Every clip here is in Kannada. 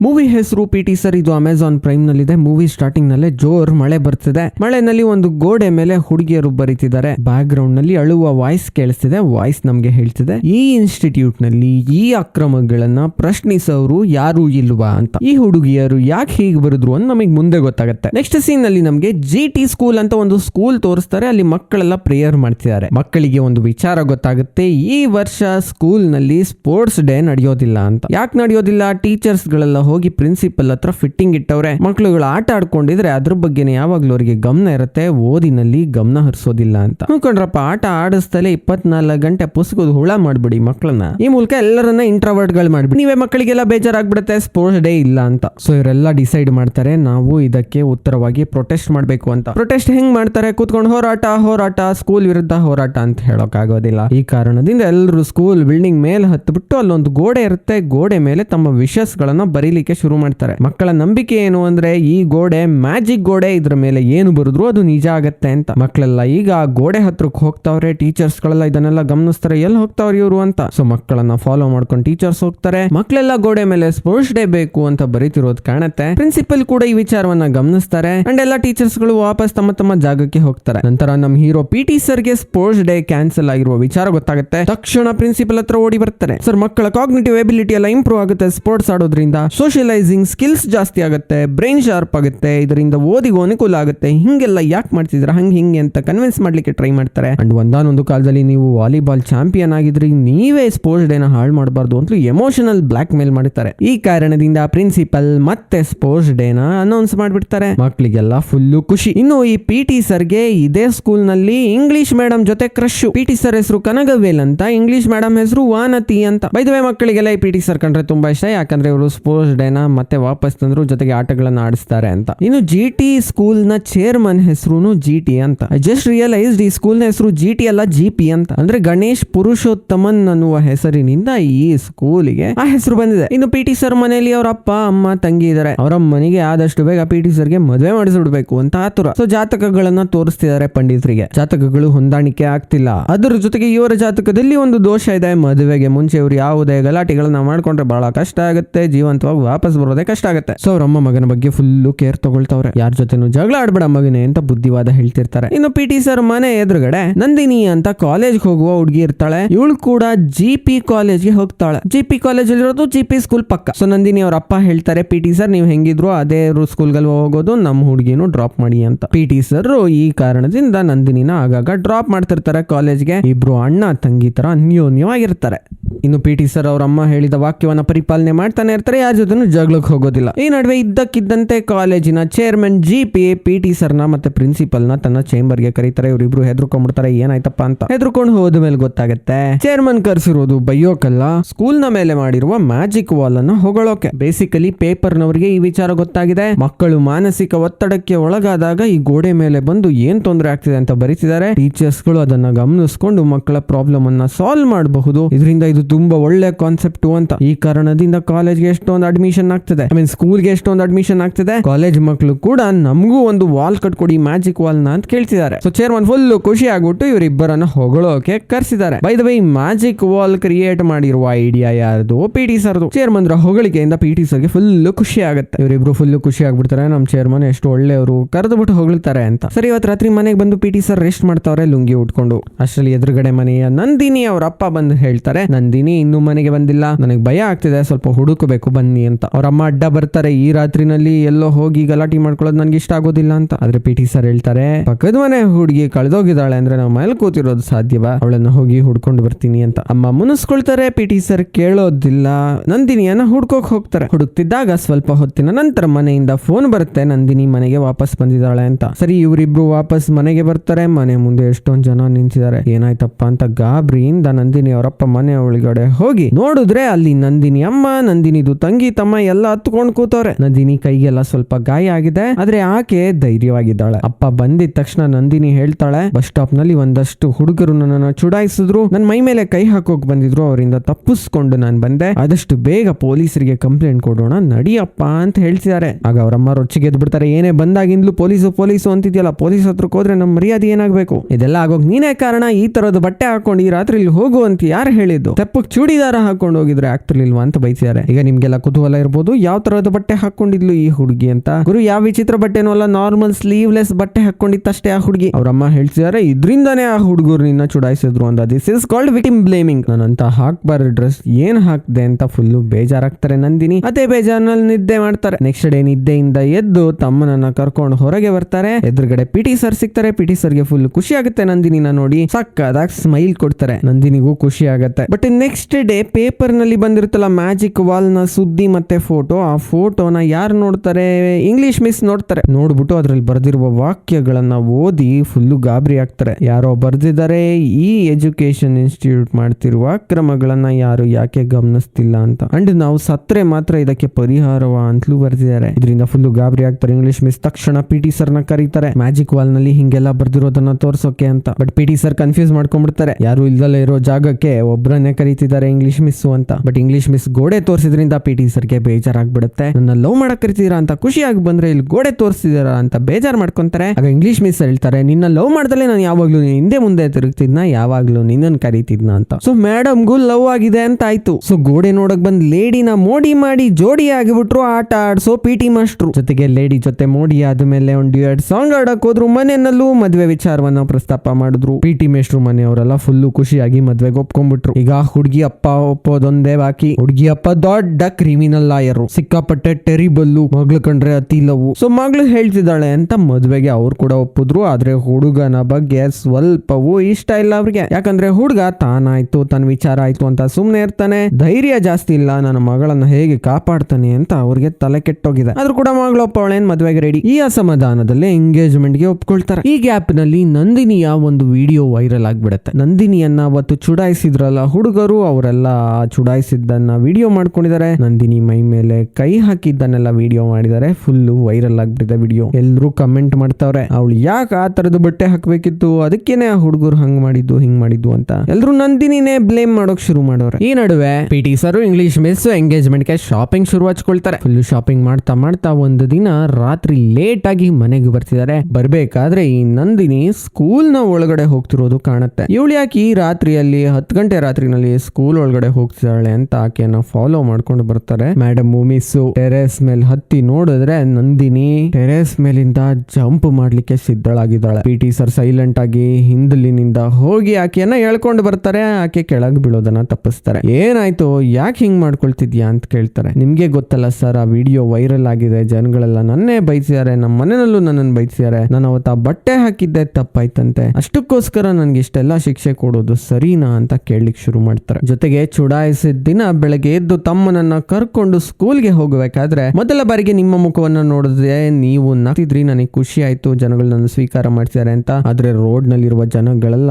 ಮೂವಿ ಹೆಸರು ಪಿ ಟಿ ಸರ್, ಇದು ಅಮೆಝಾನ್ ಪ್ರೈಮ್ ನಲ್ಲಿದೆ. ಮೂವಿ ಸ್ಟಾರ್ಟಿಂಗ್ ನಲ್ಲೇ ಜೋರ್ ಮಳೆ ಬರ್ತಿದೆ. ಮಳೆನಲ್ಲಿ ಒಂದು ಗೋಡೆ ಮೇಲೆ ಹುಡುಗಿಯರು ಬರೀತಿದ್ದಾರೆ. ಬ್ಯಾಕ್ ಗ್ರೌಂಡ್ನಲ್ಲಿ ಅಳುವ ವಾಯ್ಸ್ ಕೇಳಿಸ್ತಿದೆ. ವಾಯ್ಸ್ ನಮ್ಗೆ ಹೇಳ್ತಿದೆ. ಈ ಇನ್ಸ್ಟಿಟ್ಯೂಟ್ನಲ್ಲಿ ಈ ಅಕ್ರಮಗಳನ್ನ ಪ್ರಶ್ನಿಸೋರು ಯಾರು ಇಲ್ವಾ ಅಂತ. ಈ ಹುಡುಗಿಯರು ಯಾಕೆ ಹೀಗೆ ಬರೆದ್ರು ಅಂತ ನಮಗೆ ಮುಂದೆ ಗೊತ್ತಾಗುತ್ತೆ. ನೆಕ್ಸ್ಟ್ ಸೀನ್ನಲ್ಲಿ ನಮಗೆ ಜಿ ಟಿ ಸ್ಕೂಲ್ ಅಂತ ಒಂದು ಸ್ಕೂಲ್ ತೋರಿಸ್ತಾರೆ. ಅಲ್ಲಿ ಮಕ್ಕಳೆಲ್ಲ ಪ್ರೇಯರ್ ಮಾಡ್ತಿದ್ದಾರೆ. ಮಕ್ಕಳಿಗೆ ಒಂದು ವಿಚಾರ ಗೊತ್ತಾಗುತ್ತೆ. ಈ ವರ್ಷ ಸ್ಕೂಲ್ನಲ್ಲಿ ಸ್ಪೋರ್ಟ್ಸ್ ಡೇ ನಡೆಯೋದಿಲ್ಲ ಅಂತ. ಯಾಕೆ ನಡೆಯೋದಿಲ್ಲ? ಟೀಚರ್ಸ್ ಗಳೆಲ್ಲ ಹೋಗಿ ಪ್ರಿನ್ಸಿಪಲ್ ಹತ್ರ ಫಿಟ್ಟಿಂಗ್ ಇಟ್ಟವ್ರೆ. ಮಕ್ಕಳುಗಳು ಆಟ ಆಡ್ಕೊಂಡಿದ್ರೆ ಅದ್ರ ಬಗ್ಗೆನೇ ಯಾವಾಗ್ಲೂ ಅವರಿಗೆ ಗಮನ ಇರುತ್ತೆ, ಓದಿನಲ್ಲಿ ಗಮನ ಹರಿಸೋದಿಲ್ಲ ಅಂತ. ನೋಡ್ಕೊಂಡ್ರಪ್ಪ, ಆಟ ಆಡಿಸ್ತಲೇ ಇಪ್ಪತ್ನಾಲ್ಕು ಗಂಟೆ ಪುಸ್ತಕದ ಹುಳ ಮಾಡ್ಬಿಡಿ ಮಕ್ಕಳನ್ನ ಈ ಮೂಲಕ ಎಲ್ಲರನ್ನ ಇಂಟ್ರವರ್ಟ್ಗಳು ಮಾಡ್ಬಿಡಿ. ನೀವೇ ಮಕ್ಕಳಿಗೆಲ್ಲ ಬೇಜಾರಾಗ್ಬಿಡುತ್ತೆ ಸ್ಪೋರ್ಟ್ಸ್ ಡೇ ಇಲ್ಲ ಅಂತ. ಸೊ ಇವರೆಲ್ಲ ಡಿಸೈಡ್ ಮಾಡ್ತಾರೆ, ನಾವು ಇದಕ್ಕೆ ಉತ್ತರವಾಗಿ ಪ್ರೊಟೆಸ್ಟ್ ಮಾಡಬೇಕು ಅಂತ. ಪ್ರೊಟೆಸ್ಟ್ ಹೆಂಗ್ ಮಾಡ್ತಾರೆ? ಕೂತ್ಕೊಂಡು ಹೋರಾಟ ಹೋರಾಟ ಸ್ಕೂಲ್ ವಿರುದ್ಧ ಹೋರಾಟ ಅಂತ ಹೇಳಕ್ ಆಗೋದಿಲ್ಲ ಈ ಕಾರಣದಿಂದ ಎಲ್ಲರೂ ಸ್ಕೂಲ್ ಬಿಲ್ಡಿಂಗ್ ಮೇಲೆ ಹತ್ಬಿಟ್ಟು ಅಲ್ಲೊಂದು ಗೋಡೆ ಇರುತ್ತೆ. ಗೋಡೆ ಮೇಲೆ ತಮ್ಮ ವಿಷಸ್ ಗಳನ್ನ ಬರೀಲಿಕ್ಕೆ ಶುರು ಮಾಡ್ತಾರೆ. ಮಕ್ಕಳ ನಂಬಿಕೆ ಏನು ಅಂದ್ರೆ ಈ ಗೋಡೆ, ಮ್ಯಾಜಿಕ್ ಗೋಡೆ ಇದ್ರ ಮೇಲೆ ಏನು ಬರುದ್ರು ಅದು ನಿಜ ಆಗತ್ತೆ ಅಂತ. ಮಕ್ಕಳೆಲ್ಲ ಈಗ ಗೋಡೆ ಹತ್ರಕ್ಕೆ ಹೋಗ್ತಾವ್ರೆ ಟೀಚರ್ಸ್ ಗಳೆಲ್ಲ ಇದನ್ನೆಲ್ಲ ಗಮನಿಸ್ತಾರೆ, ಎಲ್ಲಿ ಹೋಗ್ತಾವ್ರಿ ಇವರು ಅಂತ. ಸೊ ಮಕ್ಕಳನ್ನ ಫಾಲೋ ಮಾಡ್ಕೊಂಡು ಟೀಚರ್ಸ್ ಹೋಗ್ತಾರೆ. ಮಕ್ಕಳೆಲ್ಲ ಗೋಡೆ ಮೇಲೆ ಸ್ಪೋರ್ಟ್ಸ್ ಡೇ ಬೇಕು ಅಂತ ಬರೀತಿರೋದು ಕಾಣತ್ತೆ. ಪ್ರಿನ್ಸಿಪಲ್ ಕೂಡ ಈ ವಿಚಾರವನ್ನ ಗಮನಿಸ್ತಾರೆ. ಅಂಡ್ ಎಲ್ಲ ಟೀಚರ್ಸ್ಗಳು ವಾಪಸ್ ತಮ್ಮ ತಮ್ಮ ಜಾಗಕ್ಕೆ ಹೋಗ್ತಾರೆ. ನಂತರ ನಮ್ಮ ಹೀರೋ ಪಿ ಟಿ ಸರ್ಗೆ ಸ್ಪೋರ್ಟ್ಸ್ ಡೇ ಕ್ಯಾನ್ಸಲ್ ಆಗಿರುವ ವಿಚಾರ ಗೊತ್ತಾಗುತ್ತೆ. ತಕ್ಷಣ ಪ್ರಿನ್ಸಿಪಲ್ ಹತ್ರ ಓಡಿ ಬರ್ತಾರೆ. ಸರ್ ಮಕ್ಕಳ ಕಾಗ್ನಿಟಿವ್ ಎಬಿಲಿಟಿ ಎಲ್ಲ ಇಂಪ್ರೂವ್ ಆಗುತ್ತೆ. ಸ್ಪೋರ್ಟ್ಸ್ ಆಡೋದ್ರಿಂದ. ಸೋಷಿಯಲೈಸಿಂಗ್ ಸ್ಕಿಲ್ಸ್ ಜಾಸ್ತಿ ಆಗುತ್ತೆ ಬ್ರೈನ್ ಶಾರ್ಪ್ ಆಗುತ್ತೆ, ಇದರಿಂದ ಓದಿಗೂ ಅನುಕೂಲ ಆಗುತ್ತೆ. ಹಿಂಗೆಲ್ಲ ಯಾಕೆ ಮಾಡ್ತಿದ್ರ ಹಂಗೆ ಹಿಂಗೆ ಅಂತ ಕನ್ವಿನ್ಸ್ ಮಾಡ್ಲಿಕ್ಕೆ ಟ್ರೈ ಮಾಡ್ತಾರೆ. ಅಂಡ್ ಒಂದಾನೊಂದು ಕಾಲದಲ್ಲಿ ನೀವು ವಾಲಿಬಾಲ್ ಚಾಂಪಿಯನ್ ಆಗಿದ್ರಿ, ನೀವೇ ಸ್ಪೋರ್ಟ್ಸ್ ಡೇನ ಹಾಳು ಮಾಡಬಾರ್ದು ಅಂತ ಎಮೋಷನಲ್ ಬ್ಲಾಕ್ ಮೇಲ್ ಮಾಡ್ತಾರೆ ಈ ಕಾರಣದಿಂದ ಪ್ರಿನ್ಸಿಪಲ್ ಮತ್ತೆ ಸ್ಪೋರ್ಟ್ಸ್ ಡೇನ ಅನೌನ್ಸ್ ಮಾಡಿಬಿಡ್ತಾರೆ. ಮಕ್ಕಳಿಗೆಲ್ಲ ಫುಲ್ಲು ಖುಷಿ. ಇನ್ನು ಈ ಪಿ ಟಿ ಸರ್ಗೆ ಇದೇ ಸ್ಕೂಲ್ನಲ್ಲಿ ಇಂಗ್ಲಿಷ್ ಮೇಡಮ್ ಜೊತೆ ಕ್ರಶ್ ಪಿ ಟಿ ಸರ್ ಹೆಸರು ಕನಗವೇಲ್ ಅಂತ ಇಂಗ್ಲಿಷ್ ಮೇಡಮ್ ಹೆಸರು ವಾನತಿ ಅಂತ. ಬೈದವೆ ಮಕ್ಕಳಿಗೆಲ್ಲ ಈ ಪಿ ಟಿ ಸರ್ ಕಂಡ್ರೆ ತುಂಬಾ ಇಷ್ಟ. ಯಾಕಂದ್ರೆ ಇವರು ಸ್ಪೋರ್ಟ್ಸ್ ಡೇನ ಮತ್ತೆ ವಾಪಸ್ ತಂದ್ರು ಜೊತೆಗೆ ಆಟಗಳನ್ನ ಆಡಿಸ್ತಾರೆ ಅಂತ. ಇನ್ನು ಜಿ ಟಿ ಸ್ಕೂಲ್ನ ಚೇರ್ಮನ್ ಹೆಸರು ಜಿ ಟಿ ಅಂತ ಜಸ್ಟ್ ರಿಯಲೈಸ್ಡ್ ಈ ಸ್ಕೂಲ್ನ ಹೆಸರು ಜಿ ಟಿ ಅಲ್ಲ ಜಿ ಪಿ ಅಂತ. ಅಂದ್ರೆ ಗಣೇಶ್ ಪುರುಷೋತ್ತಮನ್ ಅನ್ನುವ ಹೆಸರಿನಿಂದ ಈ ಸ್ಕೂಲಿಗೆ ಆ ಹೆಸರು ಬಂದಿದೆ. ಇನ್ನು ಪಿ ಟಿ ಸರ್ ಮನೆಯಲ್ಲಿ ಅವ್ರ ಅಪ್ಪ, ಅಮ್ಮ, ತಂಗಿ ಇದಾರೆ. ಅವರ ಮನೆಗೆ ಆದಷ್ಟು ಬೇಗ ಪಿ ಟಿ ಸರ್ಗೆ ಮದುವೆ ಮಾಡಿಸ್ಬಿಡ್ಬೇಕು ಅಂತ ಆತುರ. ಸೊ ಜಾತಕಗಳನ್ನ ತೋರಿಸ್ತಿದ್ದಾರೆ ಪಂಡಿತರಿಗೆ. ಜಾತಕಗಳು ಹೊಂದಾಣಿಕೆ ಆಗ್ತಿಲ್ಲ. ಅದರ ಜೊತೆಗೆ ಇವರ ಜಾತಕದಲ್ಲಿ ಒಂದು ದೋಷ ಇದೆ. ಮದುವೆಗೆ ಮುಂಚೆ ಇವರು ಯಾವುದೇ ಗಲಾಟೆಗಳನ್ನ ಮಾಡ್ಕೊಂಡ್ರೆ ಬಹಳ ಕಷ್ಟ ಆಗುತ್ತೆ. ಜೀವಂತವಾಗಿ ವಾಪಸ್ ಬರೋದೇ ಕಷ್ಟ ಆಗುತ್ತೆ. ಸೊ ಅವ್ರ ಅಮ್ಮ ಮಗನ ಬಗ್ಗೆ ಫುಲ್ಲು ಕೇರ್ ತಗೊಳ್ತಾವ್ರೆ. ಯಾರ ಜೊತೆನೂ ಜಗಳ ಆಡ್ಬೇಡ ಮಗನೇ ಅಂತ ಬುದ್ಧಿವಾದ ಹೇಳ್ತಿರ್ತಾರೆ. ಇನ್ನು ಪಿ ಟಿ ಸರ್ ಮನೆ ಎದುರುಗಡೆ ನಂದಿನಿ ಅಂತ ಕಾಲೇಜ್ ಹೋಗುವ ಹುಡುಗಿ ಇರ್ತಾಳೆ. ಇವಳು ಕೂಡ ಜಿ ಪಿ ಕಾಲೇಜ್ಗೆ ಹೋಗ್ತಾಳೆ. ಜಿ ಪಿ ಕಾಲೇಜ್ ಇರೋದು ಜಿ ಪಿ ಸ್ಕೂಲ್ ಪಕ್ಕ. ಸೊ ನಂದಿನಿ ಅವ್ರ ಅಪ್ಪ ಹೇಳ್ತಾರೆ ಪಿ ಟಿ ಸರ್ ನೀವು ಹೆಂಗಿದ್ರು ಅದೇ ಸ್ಕೂಲ್ಗೆ ಹೋಗೋದು ನಮ್ಮ ಹುಡುಗಿನೂ ಡ್ರಾಪ್ ಮಾಡಿ ಅಂತ. ಪಿ ಟಿ ಸರ್ ಈ ಕಾರಣದಿಂದ ನಂದಿನಿನ ಆಗಾಗ ಡ್ರಾಪ್ ಮಾಡ್ತಿರ್ತಾರೆ ಕಾಲೇಜ್ಗೆ ಇಬ್ರು ಅಣ್ಣ, ತಂಗಿ ತರ ಅನ್ಯೋನ್ಯವಾಗಿರ್ತಾರೆ. ಇನ್ನು ಪಿ ಟಿ ಸರ್ ಅವ್ರ ಅಮ್ಮ ಹೇಳಿದ ವಾಕ್ಯವನ್ನ ಪರಿಪಾಲನೆ ಮಾಡ್ತಾನೆ ಇರ್ತಾರೆ. ಯಾರ ಜೊತೆನೂ ಜಗಳಕ್ಕೆ ಹೋಗೋದಿಲ್ಲ. ಈ ನಡುವೆ ಇದ್ದಕ್ಕಿದ್ದಂತೆ ಕಾಲೇಜಿನ chairman G P P T ಸರ್ನ ಮತ್ತೆ ಪ್ರಿನ್ಸಿಪಲ್ನ ತನ್ನ ಚೇಂಬರ್ಗೆ ಕರೀತಾರೆ. ಇವರಿಬ್ರು ಹೆದರ್ಕೊಂಡ್ಬಿಡ್ತಾರೆ. ಏನಾಯ್ತಪ್ಪ ಅಂತ. ಹೆದರ್ಕೊಂಡು ಹೋದ ಮೇಲೆ ಗೊತ್ತಾಗುತ್ತೆ. ಚೇರ್ಮನ್ ಕರ್ಸಿರೋದು ಬೈಯೋಕಲ್ಲ. ಸ್ಕೂಲ್ನ ಮೇಲೆ ಮಾಡಿರುವ ಮ್ಯಾಜಿಕ್ ವಾಲ್ ಅನ್ನ ಹೊಗಳೋಕೆ. ಬೇಸಿಕಲಿ ಪೇಪರ್ ನವರಿಗೆ ಈ ವಿಚಾರ ಗೊತ್ತಾಗಿದೆ. ಮಕ್ಕಳು ಮಾನಸಿಕ ಒತ್ತಡಕ್ಕೆ ಒಳಗಾದಾಗ ಈ ಗೋಡೆ ಮೇಲೆ ಬಂದು ಏನ್ ತೊಂದರೆ ಆಗ್ತಿದೆ ಅಂತ ಬರೀತಿದ್ದಾರೆ. ಟೀಚರ್ಸ್ಗಳು ಅದನ್ನ ಗಮನಿಸ್ಕೊಂಡು ಮಕ್ಕಳ ಪ್ರಾಬ್ಲಮ್ ಅನ್ನ ಸಾಲ್ವ್ ಮಾಡಬಹುದು. ಇದರಿಂದ ಇದು ತುಂಬಾ ಒಳ್ಳೆ ಕಾನ್ಸೆಪ್ಟ್ ಅಂತ. ಈ ಕಾರಣದಿಂದ ಕಾಲೇಜ್ಗೆ ಎಷ್ಟೊಂದು ಅಡ್ಮಿಷನ್ ಆಗ್ತದೆ. ಐ ಮೀನ್ ಸ್ಕೂಲ್ಗೆ ಎಷ್ಟೊಂದು ಅಡ್ಮಿಷನ್ ಆಗ್ತದೆ. ಕಾಲೇಜ್ ಮಕ್ಕಳು ಕೂಡ ನಮಗೂ ಒಂದು ವಾಲ್ ಕಟ್ಕೊಡಿ ಮ್ಯಾಜಿಕ್ ವಾಲ್ನ ಅಂತ ಕೇಳ್ತಿದ್ದಾರೆ. ಸೊ ಚೇರ್ಮನ್ ಫುಲ್ ಖುಷಿ ಆಗ್ಬಿಟ್ಟು ಇವರಿಬ್ಬರನ್ನ ಹೊಗಳೋಕೆ ಕರ್ಸಿದ್ದಾರೆ. By the way magic wall create ಮಾಡಿರುವ ಐಡಿಯಾ ಯಾರ್ದು? ಪಿ ಟಿ ಸರ್ದು. ಚೇರ್ಮನ್ ಹೊಗಳಿಕೆಯಿಂದ ಪಿ ಟಿ ಸರ್ಗೆ ಫುಲ್ ಖುಷಿ ಆಗುತ್ತೆ ಇವರಿಬ್ರು ಫುಲ್ ಖುಷಿ ಆಗ್ಬಿಡ್ತಾರೆ ನಮ್ಮ ಚೇರ್ಮನ್ ಎಷ್ಟು ಒಳ್ಳೆಯವರು, ಕರೆದು ಬಿಟ್ಟು ಹೊಗಳ್ತಾರೆ ಅಂತ. ಸರಿ, ಇವತ್ತು ರಾತ್ರಿ ಮನೆಗೆ ಬಂದು ಪಿ ಟಿ ಸರ್ ರೆಸ್ಟ್ ಮಾಡ್ತಾವ್ರೆ, ಲುಂಗಿ ಉಟ್ಕೊಂಡು. ಅಷ್ಟರಲ್ಲಿ ಎದುರುಗಡೆ ಮನೆಯ ನಂದಿನಿ ಅವ್ರ ಅಪ್ಪ ಬಂದು ಹೇಳ್ತಾರೆ, ನಂದಿನಿ ಇನ್ನು ಮನೆಗೆ ಬಂದಿಲ್ಲ. ನನಗೆ ಭಯ ಆಗ್ತಿದೆ. ಸ್ವಲ್ಪ ಹುಡುಕಬೇಕು, ಬನ್ನಿ ಅಂತ ಅವ್ರ ಅಮ್ಮ ಅಡ್ಡ ಬರ್ತಾರೆ, ಈ ರಾತ್ರಿನಲ್ಲಿ ಎಲ್ಲೋ ಹೋಗಿ ಗಲಾಟಿ ಮಾಡ್ಕೊಳ್ಳೋದು ನನ್ಗೆ ಇಷ್ಟ ಆಗೋದಿಲ್ಲ ಅಂತ. ಆದ್ರೆ ಪಿ ಟಿ ಸರ್ ಹೇಳ್ತಾರೆ, ಪಕ್ಕದ ಮನೆ ಹುಡುಗಿ ಕಳೆದೋಗಿದ್ದಾಳೆ ಅಂದ್ರೆ ನಾವು ಮನೇಲಿ ಕೂತಿರೋದು ಸಾಧ್ಯವಾ? ಅವಳನ್ನ ಹೋಗಿ ಹುಡ್ಕೊಂಡು ಬರ್ತೀನಿ ಅಂತ. ಅಮ್ಮ ಮುನಿಸ್ಕೊಳ್ತಾರೆ, ಪಿ ಟಿ ಸರ್ ಕೇಳೋದಿಲ್ಲ. ನಂದಿನಿಯನ್ನ ಹುಡ್ಕೋಕ್ ಹೋಗ್ತಾರೆ. ಹುಡುಕ್ತಿದ್ದಾಗ ಸ್ವಲ್ಪ ಹೊತ್ತಿನ ನಂತರ ಮನೆಯಿಂದ ಫೋನ್ ಬರುತ್ತೆ, ನಂದಿನಿ ಮನೆಗೆ ವಾಪಸ್ ಬಂದಿದ್ದಾಳೆ ಅಂತ. ಸರಿ, ಇವರಿಬ್ರು ವಾಪಸ್ ಮನೆಗೆ ಬರ್ತಾರೆ, ಮನೆ ಮುಂದೆ ಎಷ್ಟೊಂದ್ ಜನ ನಿಂತಿದ್ದಾರೆ. ಏನಾಯ್ತಪ್ಪ ಅಂತ ಗಾಬ್ರಿಯಿಂದ ನಂದಿನಿ ಅವರಪ್ಪ ಮನೆ ಒಳಗಡೆ ಹೋಗಿ ನೋಡಿದ್ರೆ ಅಲ್ಲಿ ನಂದಿನಿ ಅಮ್ಮ, ನಂದಿನಿದು ತಂಗಿ ತಮ್ಮ ಎಲ್ಲ ಹತ್ಕೊಂಡ್ ಕೂತವ್ರೆ. ನಂದಿನಿ ಕೈಗೆಲ್ಲ ಸ್ವಲ್ಪ ಗಾಯ ಆಗಿದೆ, ಆದ್ರೆ ಆಕೆ ಧೈರ್ಯವಾಗಿದ್ದಾಳೆ. ಅಪ್ಪ ಬಂದಿದ ತಕ್ಷಣ ನಂದಿನಿ ಹೇಳ್ತಾಳೆ, ಬಸ್ ಸ್ಟಾಪ್ನಲ್ಲಿ ಒಂದಷ್ಟು ಹುಡುಗರು ನನ್ನ ಚುಡಾಯಿಸಿದ್ರು. ನನ್ನ ಮೈ ಮೇಲೆ ಕೈ ಹಾಕೋಕ್ ಬಂದಿದ್ರು, ಅವರಿಂದ ತಪ್ಪಿಸ್ಕೊಂಡು ನಾನು ಬಂದೆ. ಆದಷ್ಟು ಬೇಗ ಪೊಲೀಸರಿಗೆ ಕಂಪ್ಲೇಂಟ್ ಕೊಡೋಣ, ನಡಿಯಪ್ಪ ಅಂತ ಹೇಳ್ತಿದ್ದಾರೆ. ಆಗ ಅವರಮ್ಮ ರೊಚ್ಚಿಗೆ ಬಿಡ್ತಾರೆ ಏನೇ ಬಂದಾಗಿಂದಲೂ ಪೊಲೀಸು ಪೊಲೀಸು ಅಂತಿದ್ಯಲ್ಲ, ಪೊಲೀಸ್ ಹತ್ರಕ್ಕೆ ಹೋದ್ರೆ ನಮ್ಮ ಮರ್ಯಾದೆ ಏನಾಗಬೇಕು? ಇದೆಲ್ಲ ಆಗೋಗ್ ನೀನೇ ಕಾರಣ? ಈ ತರದ ಬಟ್ಟೆ ಹಾಕೊಂಡು ಈ ರಾತ್ರಿ ಹೋಗು ಅಂತ ಯಾರು ಹೇಳಿದ್ದು? ತಪ್ಪಕ್ಕೆ ಚೂಡಿದಾರ ಹಾಕೊಂಡು ಹೋಗಿದ್ರೆ ಆಗ್ತಿರ್ಲಿಲ್ವಾ ಅಂತ ಬೈತಿದ್ದಾರೆ. ಈಗ ನಿಮ್ಗೆಲ್ಲ ಕುತೂಹಲ ಕುತೂಹಲ ಇರ್ಬೋದು. ಯಾವ ತರಹದ ಬಟ್ಟೆ ಹಾಕೊಂಡಿದ್ಲು ಈ ಹುಡುಗಿ ಅಂತ? ಗುರು, ಯಾವ ವಿಚಿತ್ರ ಬಟ್ಟೆನೂ ಅಲ್ಲ ನಾರ್ಮಲ್ ಸ್ಲೀವ್ಲೆಸ್ ಬಟ್ಟೆ ಹಾಕೊಂಡಿತ್ತಷ್ಟೇ ಆ ಹುಡುಗಿ. ಅವರಮ್ಮ ಹೇಳ್ತಿದಾರೆ ಇದ್ರಿಂದಾನೇ ಆ ಹುಡುಗರು ನಿನ್ನ ಚುಡಾಯಿಸಿದ್ರು ಅಂತ this is called victim blaming ನಾನಂತ ಹಾಕ್ಬಾರ ಡ್ರೆಸ್ ಏನ್ ಹಾಕ್ದೆ ಅಂತ ಫುಲ್ಲು ಬೇಜಾರಾಗ್ತಾರೆ ನಂದಿನಿ. ಅದೇ ಬೇಜಾರ್ನಲ್ಲಿ ನಿದ್ದೆ ಮಾಡ್ತಾರೆ. ನೆಕ್ಸ್ಟ್ ಡೇ ನಿದ್ದೆಯಿಂದ ಎದ್ದು ತಮ್ಮನನ್ನ ಕರ್ಕೊಂಡು ಹೊರಗೆ ಬರ್ತಾರೆ. ಎದುರುಗಡೆ ಪಿಟಿ ಸರ್ ಸಿಗ್ತಾರೆ. ಪಿಟಿ ಸರ್ಗೆ ಫುಲ್ ಖುಷಿ ಆಗುತ್ತೆ ನಂದಿನಿನ ನೋಡಿ. ಸಕ್ಕದಾಗ ಸ್ಮೈಲ್ ಕೊಡ್ತಾರೆ. ನಂದಿನಿಗೂ ಖುಷಿ ಆಗುತ್ತೆ ಬಟ್ ನೆಕ್ಸ್ಟ್ ಡೇ ಪೇಪರ್ನಲ್ಲಿ ಬಂದಿರುತ್ತಲ್ಲ ಮ್ಯಾಜಿಕ್ ವಾಲ್ನ ಸುದ್ದಿ ಮತ್ತೆ ಫೋಟೋ ಆ ಫೋಟೋನ ಯಾರು ನೋಡ್ತಾರೆ? ಇಂಗ್ಲಿಷ್ ಮಿಸ್ ನೋಡ್ತಾರೆ. ನೋಡ್ಬಿಟ್ಟು ಅದ್ರಲ್ಲಿ ಬರ್ದಿರುವ ವಾಕ್ಯಗಳನ್ನ ಓದಿ ಫುಲ್ಲು ಗಾಬರಿ ಆಗ್ತಾರೆ. ಯಾರೋ ಬರ್ದಿದ್ದಾರೆ, ಈ ಎಜುಕೇಶನ್ ಇನ್ಸ್ಟಿಟ್ಯೂಟ್ ಮಾಡ್ತಿರುವ ಕ್ರಮಗಳನ್ನ ಯಾರು ಯಾಕೆ ಗಮನಿಸ್ತಿಲ್ಲ ಅಂತ. ಅಂಡ್ ನಾವು ಸತ್ರೆ ಮಾತ್ರ ಇದಕ್ಕೆ ಪರಿಹಾರವ ಅಂತಲೂ ಬರೆದಿದ್ದಾರೆ. ಇದರಿಂದ ಫುಲ್ಲು ಗಾಬರಿ ಆಗ್ತಾರೆ. ಇಂಗ್ಲಿಷ್ ಮಿಸ್ ತಕ್ಷಣ ಪಿ ಟಿ ಸರ್ನ ಕರೀತಾರೆ. ಮ್ಯಾಜಿಕ್ ವಾಲ್ನಲ್ಲಿ ಹಿಂಗೆಲ್ಲ ಬರ್ದಿರೋದನ್ನ ತೋರ್ಸೋಕೆ ಅಂತ. But P T sir confuse ಮಾಡ್ಕೊಂಡ್ಬಿಡ್ತಾರೆ. ಯಾರು ಇಲ್ದಲ್ಲೇ ಇರೋ ಜಾಗಕ್ಕೆ ಒಬ್ಬರನ್ನೇ ಕರೀತಿದ್ದಾರೆ ಇಂಗ್ಲಿಷ್ ಮಿಸ್ ಅಂತ. ಬಟ್ ಇಂಗ್ಲಿಷ್ ಮಿಸ್ ಗೋಡೆ ತೋರಿಸಿದ್ರಿಂದ ಪಿ ಟಿ ಸರ್ಗೆ ಬೇಜಾರಾಗ್ಬಿಡುತ್ತೆ. ನನ್ನ ಲವ್ ಮಾಡಕ್ ಕರಿತೀರಾ ಅಂತ ಖುಷಿಯಾಗಿ ಬಂದ್ರೆ ಇಲ್ಲಿ ಗೋಡೆ ತೋರಿಸಿದಾರ ಅಂತ ಬೇಜಾರ್ ಮಾಡ್ಕೊಂತಾರೆ. ಆಗ ಇಂಗ್ಲಿಷ್ ಮಿಸ್ ಹೇಳ್ತಾರೆ, ನಿನ್ನ ಲವ್ ಮಾಡ್ದಲೆ ನಾನು ಯಾವಾಗ್ಲೂ ಹಿಂದೆ ಮುಂದೆ ತಿರುಗ್ತಿದ್ನ? ಯಾವಾಗ್ಲೂ ನಿನ್ನನ್ ಕರೀತಿದ್ನ? ಅಂತ. ಸೊ ಮೇಡಮ್ಗೂ ಲವ್ ಆಗಿದೆ ಅಂತ ಆಯ್ತು. ಸೊ ಗೋಡೆ ನೋಡಕ್ ಬಂದ್ ಲೇಡಿನ ಮೋಡಿ ಮಾಡಿ ಜೋಡಿ ಆಗಿಬಿಟ್ರು ಆಟ ಆಡ್ಸೋ ಪಿ ಟಿ ಮಾಸ್ಟ್ರು ಜೊತೆಗೆ ಲೇಡಿ ಜೊತೆ ಮೋಡಿ ಆದ್ಮೇಲೆ ಒಂದು ಎರಡ್ ಸಾಂಗ್ ಆಡಕ್ ಹೋದ್ರು ಮನೆಯಲ್ಲೂ ಮದ್ವೆ ವಿಚಾರವನ್ನ ಪ್ರಸ್ತಾಪ ಮಾಡಿದ್ರು. ಪಿ ಟಿ ಮೇಷ್ಟ್ರು ಮನೆಯವರೆಲ್ಲ ಫುಲ್ಲು ಖುಷಿಯಾಗಿ ಮದ್ವೆಗೆ ಒಪ್ಕೊಂಡ್ಬಿಟ್ರು. ಈಗ ಹುಡುಗಿ ಅಪ್ಪ ಒಪ್ಪೋದೊಂದೇ ಬಾಕಿ. ಹುಡುಗಿ ಅಪ್ಪ ದೊಡ್ಡ ಕ್ರಿಮಿನಲ್ ಲಾಯರ್. ಸಿಕ್ಕಾಪಟ್ಟೆ ಟೆರಿಬಲ್ಲು ಮಗಳು ಕಂಡ್ರೆ ಅತಿ ಲವು ಸೊ ಮಗಳು ಹೇಳ್ತಿದ್ದಾಳೆ ಅಂತ ಮದ್ವೆಗೆ ಅವ್ರು ಕೂಡ ಒಪ್ಪಿದ್ರು. ಆದ್ರೆ ಹುಡುಗನ ಬಗ್ಗೆ ಸ್ವಲ್ಪವೂ ಇಷ್ಟ ಇಲ್ಲ ಅವ್ರಿಗೆ. ಯಾಕಂದ್ರೆ ಹುಡುಗ ತಾನಾಯ್ತು ತನ್ನ ವಿಚಾರ ಆಯ್ತು ಅಂತ ಸುಮ್ನೆ ಇರ್ತಾನೆ. ಧೈರ್ಯ ಜಾಸ್ತಿ ಇಲ್ಲ, ನನ್ನ ಮಗಳನ್ನ ಹೇಗೆ ಕಾಪಾಡ್ತಾನೆ ಅಂತ ಅವ್ರಿಗೆ ತಲೆ ಕೆಟ್ಟೋಗಿದೆ. ಆದ್ರೂ ಕೂಡ ಮಗಳು ಒಪ್ಪವಳೇನ್ ಮದ್ವೆಗೆ ರೆಡಿ ಈ ಅಸಮಾಧಾನದಲ್ಲಿ ಎಂಗೇಜ್ಮೆಂಟ್ಗೆ ಒಪ್ಕೊಳ್ತಾರೆ. ಈ ಗ್ಯಾಪ್ನಲ್ಲಿ ನಂದಿನಿಯ ಒಂದು ವಿಡಿಯೋ ವೈರಲ್ ಆಗ್ಬಿಡುತ್ತೆ. ನಂದಿನಿಯನ್ನ ಅವತ್ತು ಚುಡಾಯಿಸಿದ್ರಲ್ಲ, ಹುಡುಗರು ಅವರೆಲ್ಲ ಚುಡಾಯಿಸಿದ್ದನ್ನ ವಿಡಿಯೋ ಮಾಡ್ಕೊಂಡಿದ್ದಾರೆ. ನಂದಿನಿ ಮೈ ಮೇಲೆ ಕೈ ಹಾಕಿದ್ದನ್ನೆಲ್ಲ ವಿಡಿಯೋ ಮಾಡಿದ್ದಾರೆ. ಫುಲ್ ವೈರಲ್ ಆಗ್ಬಿಟ್ಟಿದೆ ವಿಡಿಯೋ ಎಲ್ಲರೂ ಕಮೆಂಟ್ ಮಾಡ್ತಾವ್ರೆ. ಅವಳು ಯಾಕೆ ಆ ತರದ ಬಟ್ಟೆ ಹಾಕ್ಬೇಕಿತ್ತು? ಅದಕ್ಕೇನೆ ಆ ಹುಡುಗರು ಹಂಗ್ ಮಾಡಿದ್ದು, ಹಿಂಗ್ ಮಾಡಿದ್ದು ಅಂತ. ಎಲ್ರು ನಂದಿನಿನೇ ಬ್ಲೇಮ್ ಮಾಡೋಕ್ ಶುರು ಮಾಡೋರೆ. ಈ ನಡುವೆ P T sir English miss ಎಂಗೇಜ್ಮೆಂಟ್ಗೆ shopping ಶುರು ಹಚ್ಕೊಳ್ತಾರೆ. ಫುಲ್ ಶಾಪಿಂಗ್ ಮಾಡ್ತಾ ಮಾಡ್ತಾ ಒಂದು ದಿನ ರಾತ್ರಿ ಲೇಟ್ ಆಗಿ ಮನೆಗೆ ಬರ್ತಿದ್ದಾರೆ. ಬರ್ಬೇಕಾದ್ರೆ ಈ ನಂದಿನಿ ಸ್ಕೂಲ್ನ ಒಳಗಡೆ ಹೋಗ್ತಿರೋದು ಕಾಣುತ್ತೆ. ಇವಳು ಯಾಕೆ ಈ ರಾತ್ರಿಯಲ್ಲಿ, ಹತ್ತು ಗಂಟೆ ರಾತ್ರಿನಲ್ಲಿ ಸ್ಕೂಲ್ ಒಳಗಡೆ ಹೋಗ್ತಿದ್ದಾಳೆ ಅಂತ ಆಕೆಯನ್ನ ಫಾಲೋ ಮಾಡ್ಕೊಂಡು ಬರ್ತಾರೆ. ಮೇಡಮ್ ಮಿಸ್ ಟೆರೆಸ್ ಮೇಲೆ ಹತ್ತಿ ನೋಡಿದ್ರೆ ನಂದಿನಿ ಟೆರೆಸ್ ಮೇಲಿಂದ ಜಂಪ್ ಮಾಡ್ಲಿಕ್ಕೆ ಸಿದ್ಧಳಾಗಿದ್ದಾಳೆ. ಪಿ ಟಿ ಸರ್ ಸೈಲೆಂಟ್ ಆಗಿ ಹಿಂದಲಿನಿಂದ ಹೋಗಿ ಆಕೆಯನ್ನ ಎಳ್ಕೊಂಡು ಬರ್ತಾರೆ. ಆಕೆ ಕೆಳಗ್ ಬೀಳೋದನ್ನ ತಪ್ಪಿಸ್ತಾರೆ. ಏನಾಯ್ತು? ಯಾಕೆ ಹಿಂಗ್ ಮಾಡ್ಕೊಳ್ತಿದ್ಯಾ ಅಂತ ಕೇಳ್ತಾರೆ. ನಿಮ್ಗೆ ಗೊತ್ತಲ್ಲ ಸರ್, ಆ ವಿಡಿಯೋ ವೈರಲ್ ಆಗಿದೆ. ಜನಗಳೆಲ್ಲ ನನ್ನೇ ಬೈಸಿದ್ದಾರೆ ನಮ್ಮ ಮನೆಯಲ್ಲೂ ನನ್ನನ್ನು ಬೈಸಿದ್ದಾರೆ ನಾನು ಅವತ್ತ ಬಟ್ಟೆ ಹಾಕಿದ್ದೆ, ತಪ್ಪಾಯ್ತಂತೆ. ಅಷ್ಟಕ್ಕೋಸ್ಕರ ನನ್ಗೆ ಇಷ್ಟೆಲ್ಲ ಶಿಕ್ಷೆ ಕೊಡೋದು ಸರಿನಾ ಅಂತ ಕೇಳಲಿಕ್ಕೆ ಶುರು ಮಾಡ್ತಾರೆ. ಜೊತೆಗೆ ಚುಡಾಯಿಸಿದ ದಿನ ಬೆಳಗ್ಗೆ ಎದ್ದು ತಮ್ಮನನ್ನ ಕರ್ಕೊಂಡು ಸ್ಕೂಲ್ಗೆ ಹೋಗಬೇಕಾದ್ರೆ ಮೊದಲ ಬಾರಿಗೆ ನಿಮ್ಮ ಮುಖವನ್ನ ನೋಡಿದ್ರೆ ನೀವು ನಗ್ತಿದ್ರಿ, ನನಗೆ ಖುಷಿ ಆಯ್ತು, ಜನಗಳು ನನ್ನ ಸ್ವೀಕಾರ ಮಾಡ್ತಿದ್ದಾರೆ ಅಂತ. ಆದ್ರೆ ರೋಡ್ ನಲ್ಲಿರುವ ಜನಗಳೆಲ್ಲ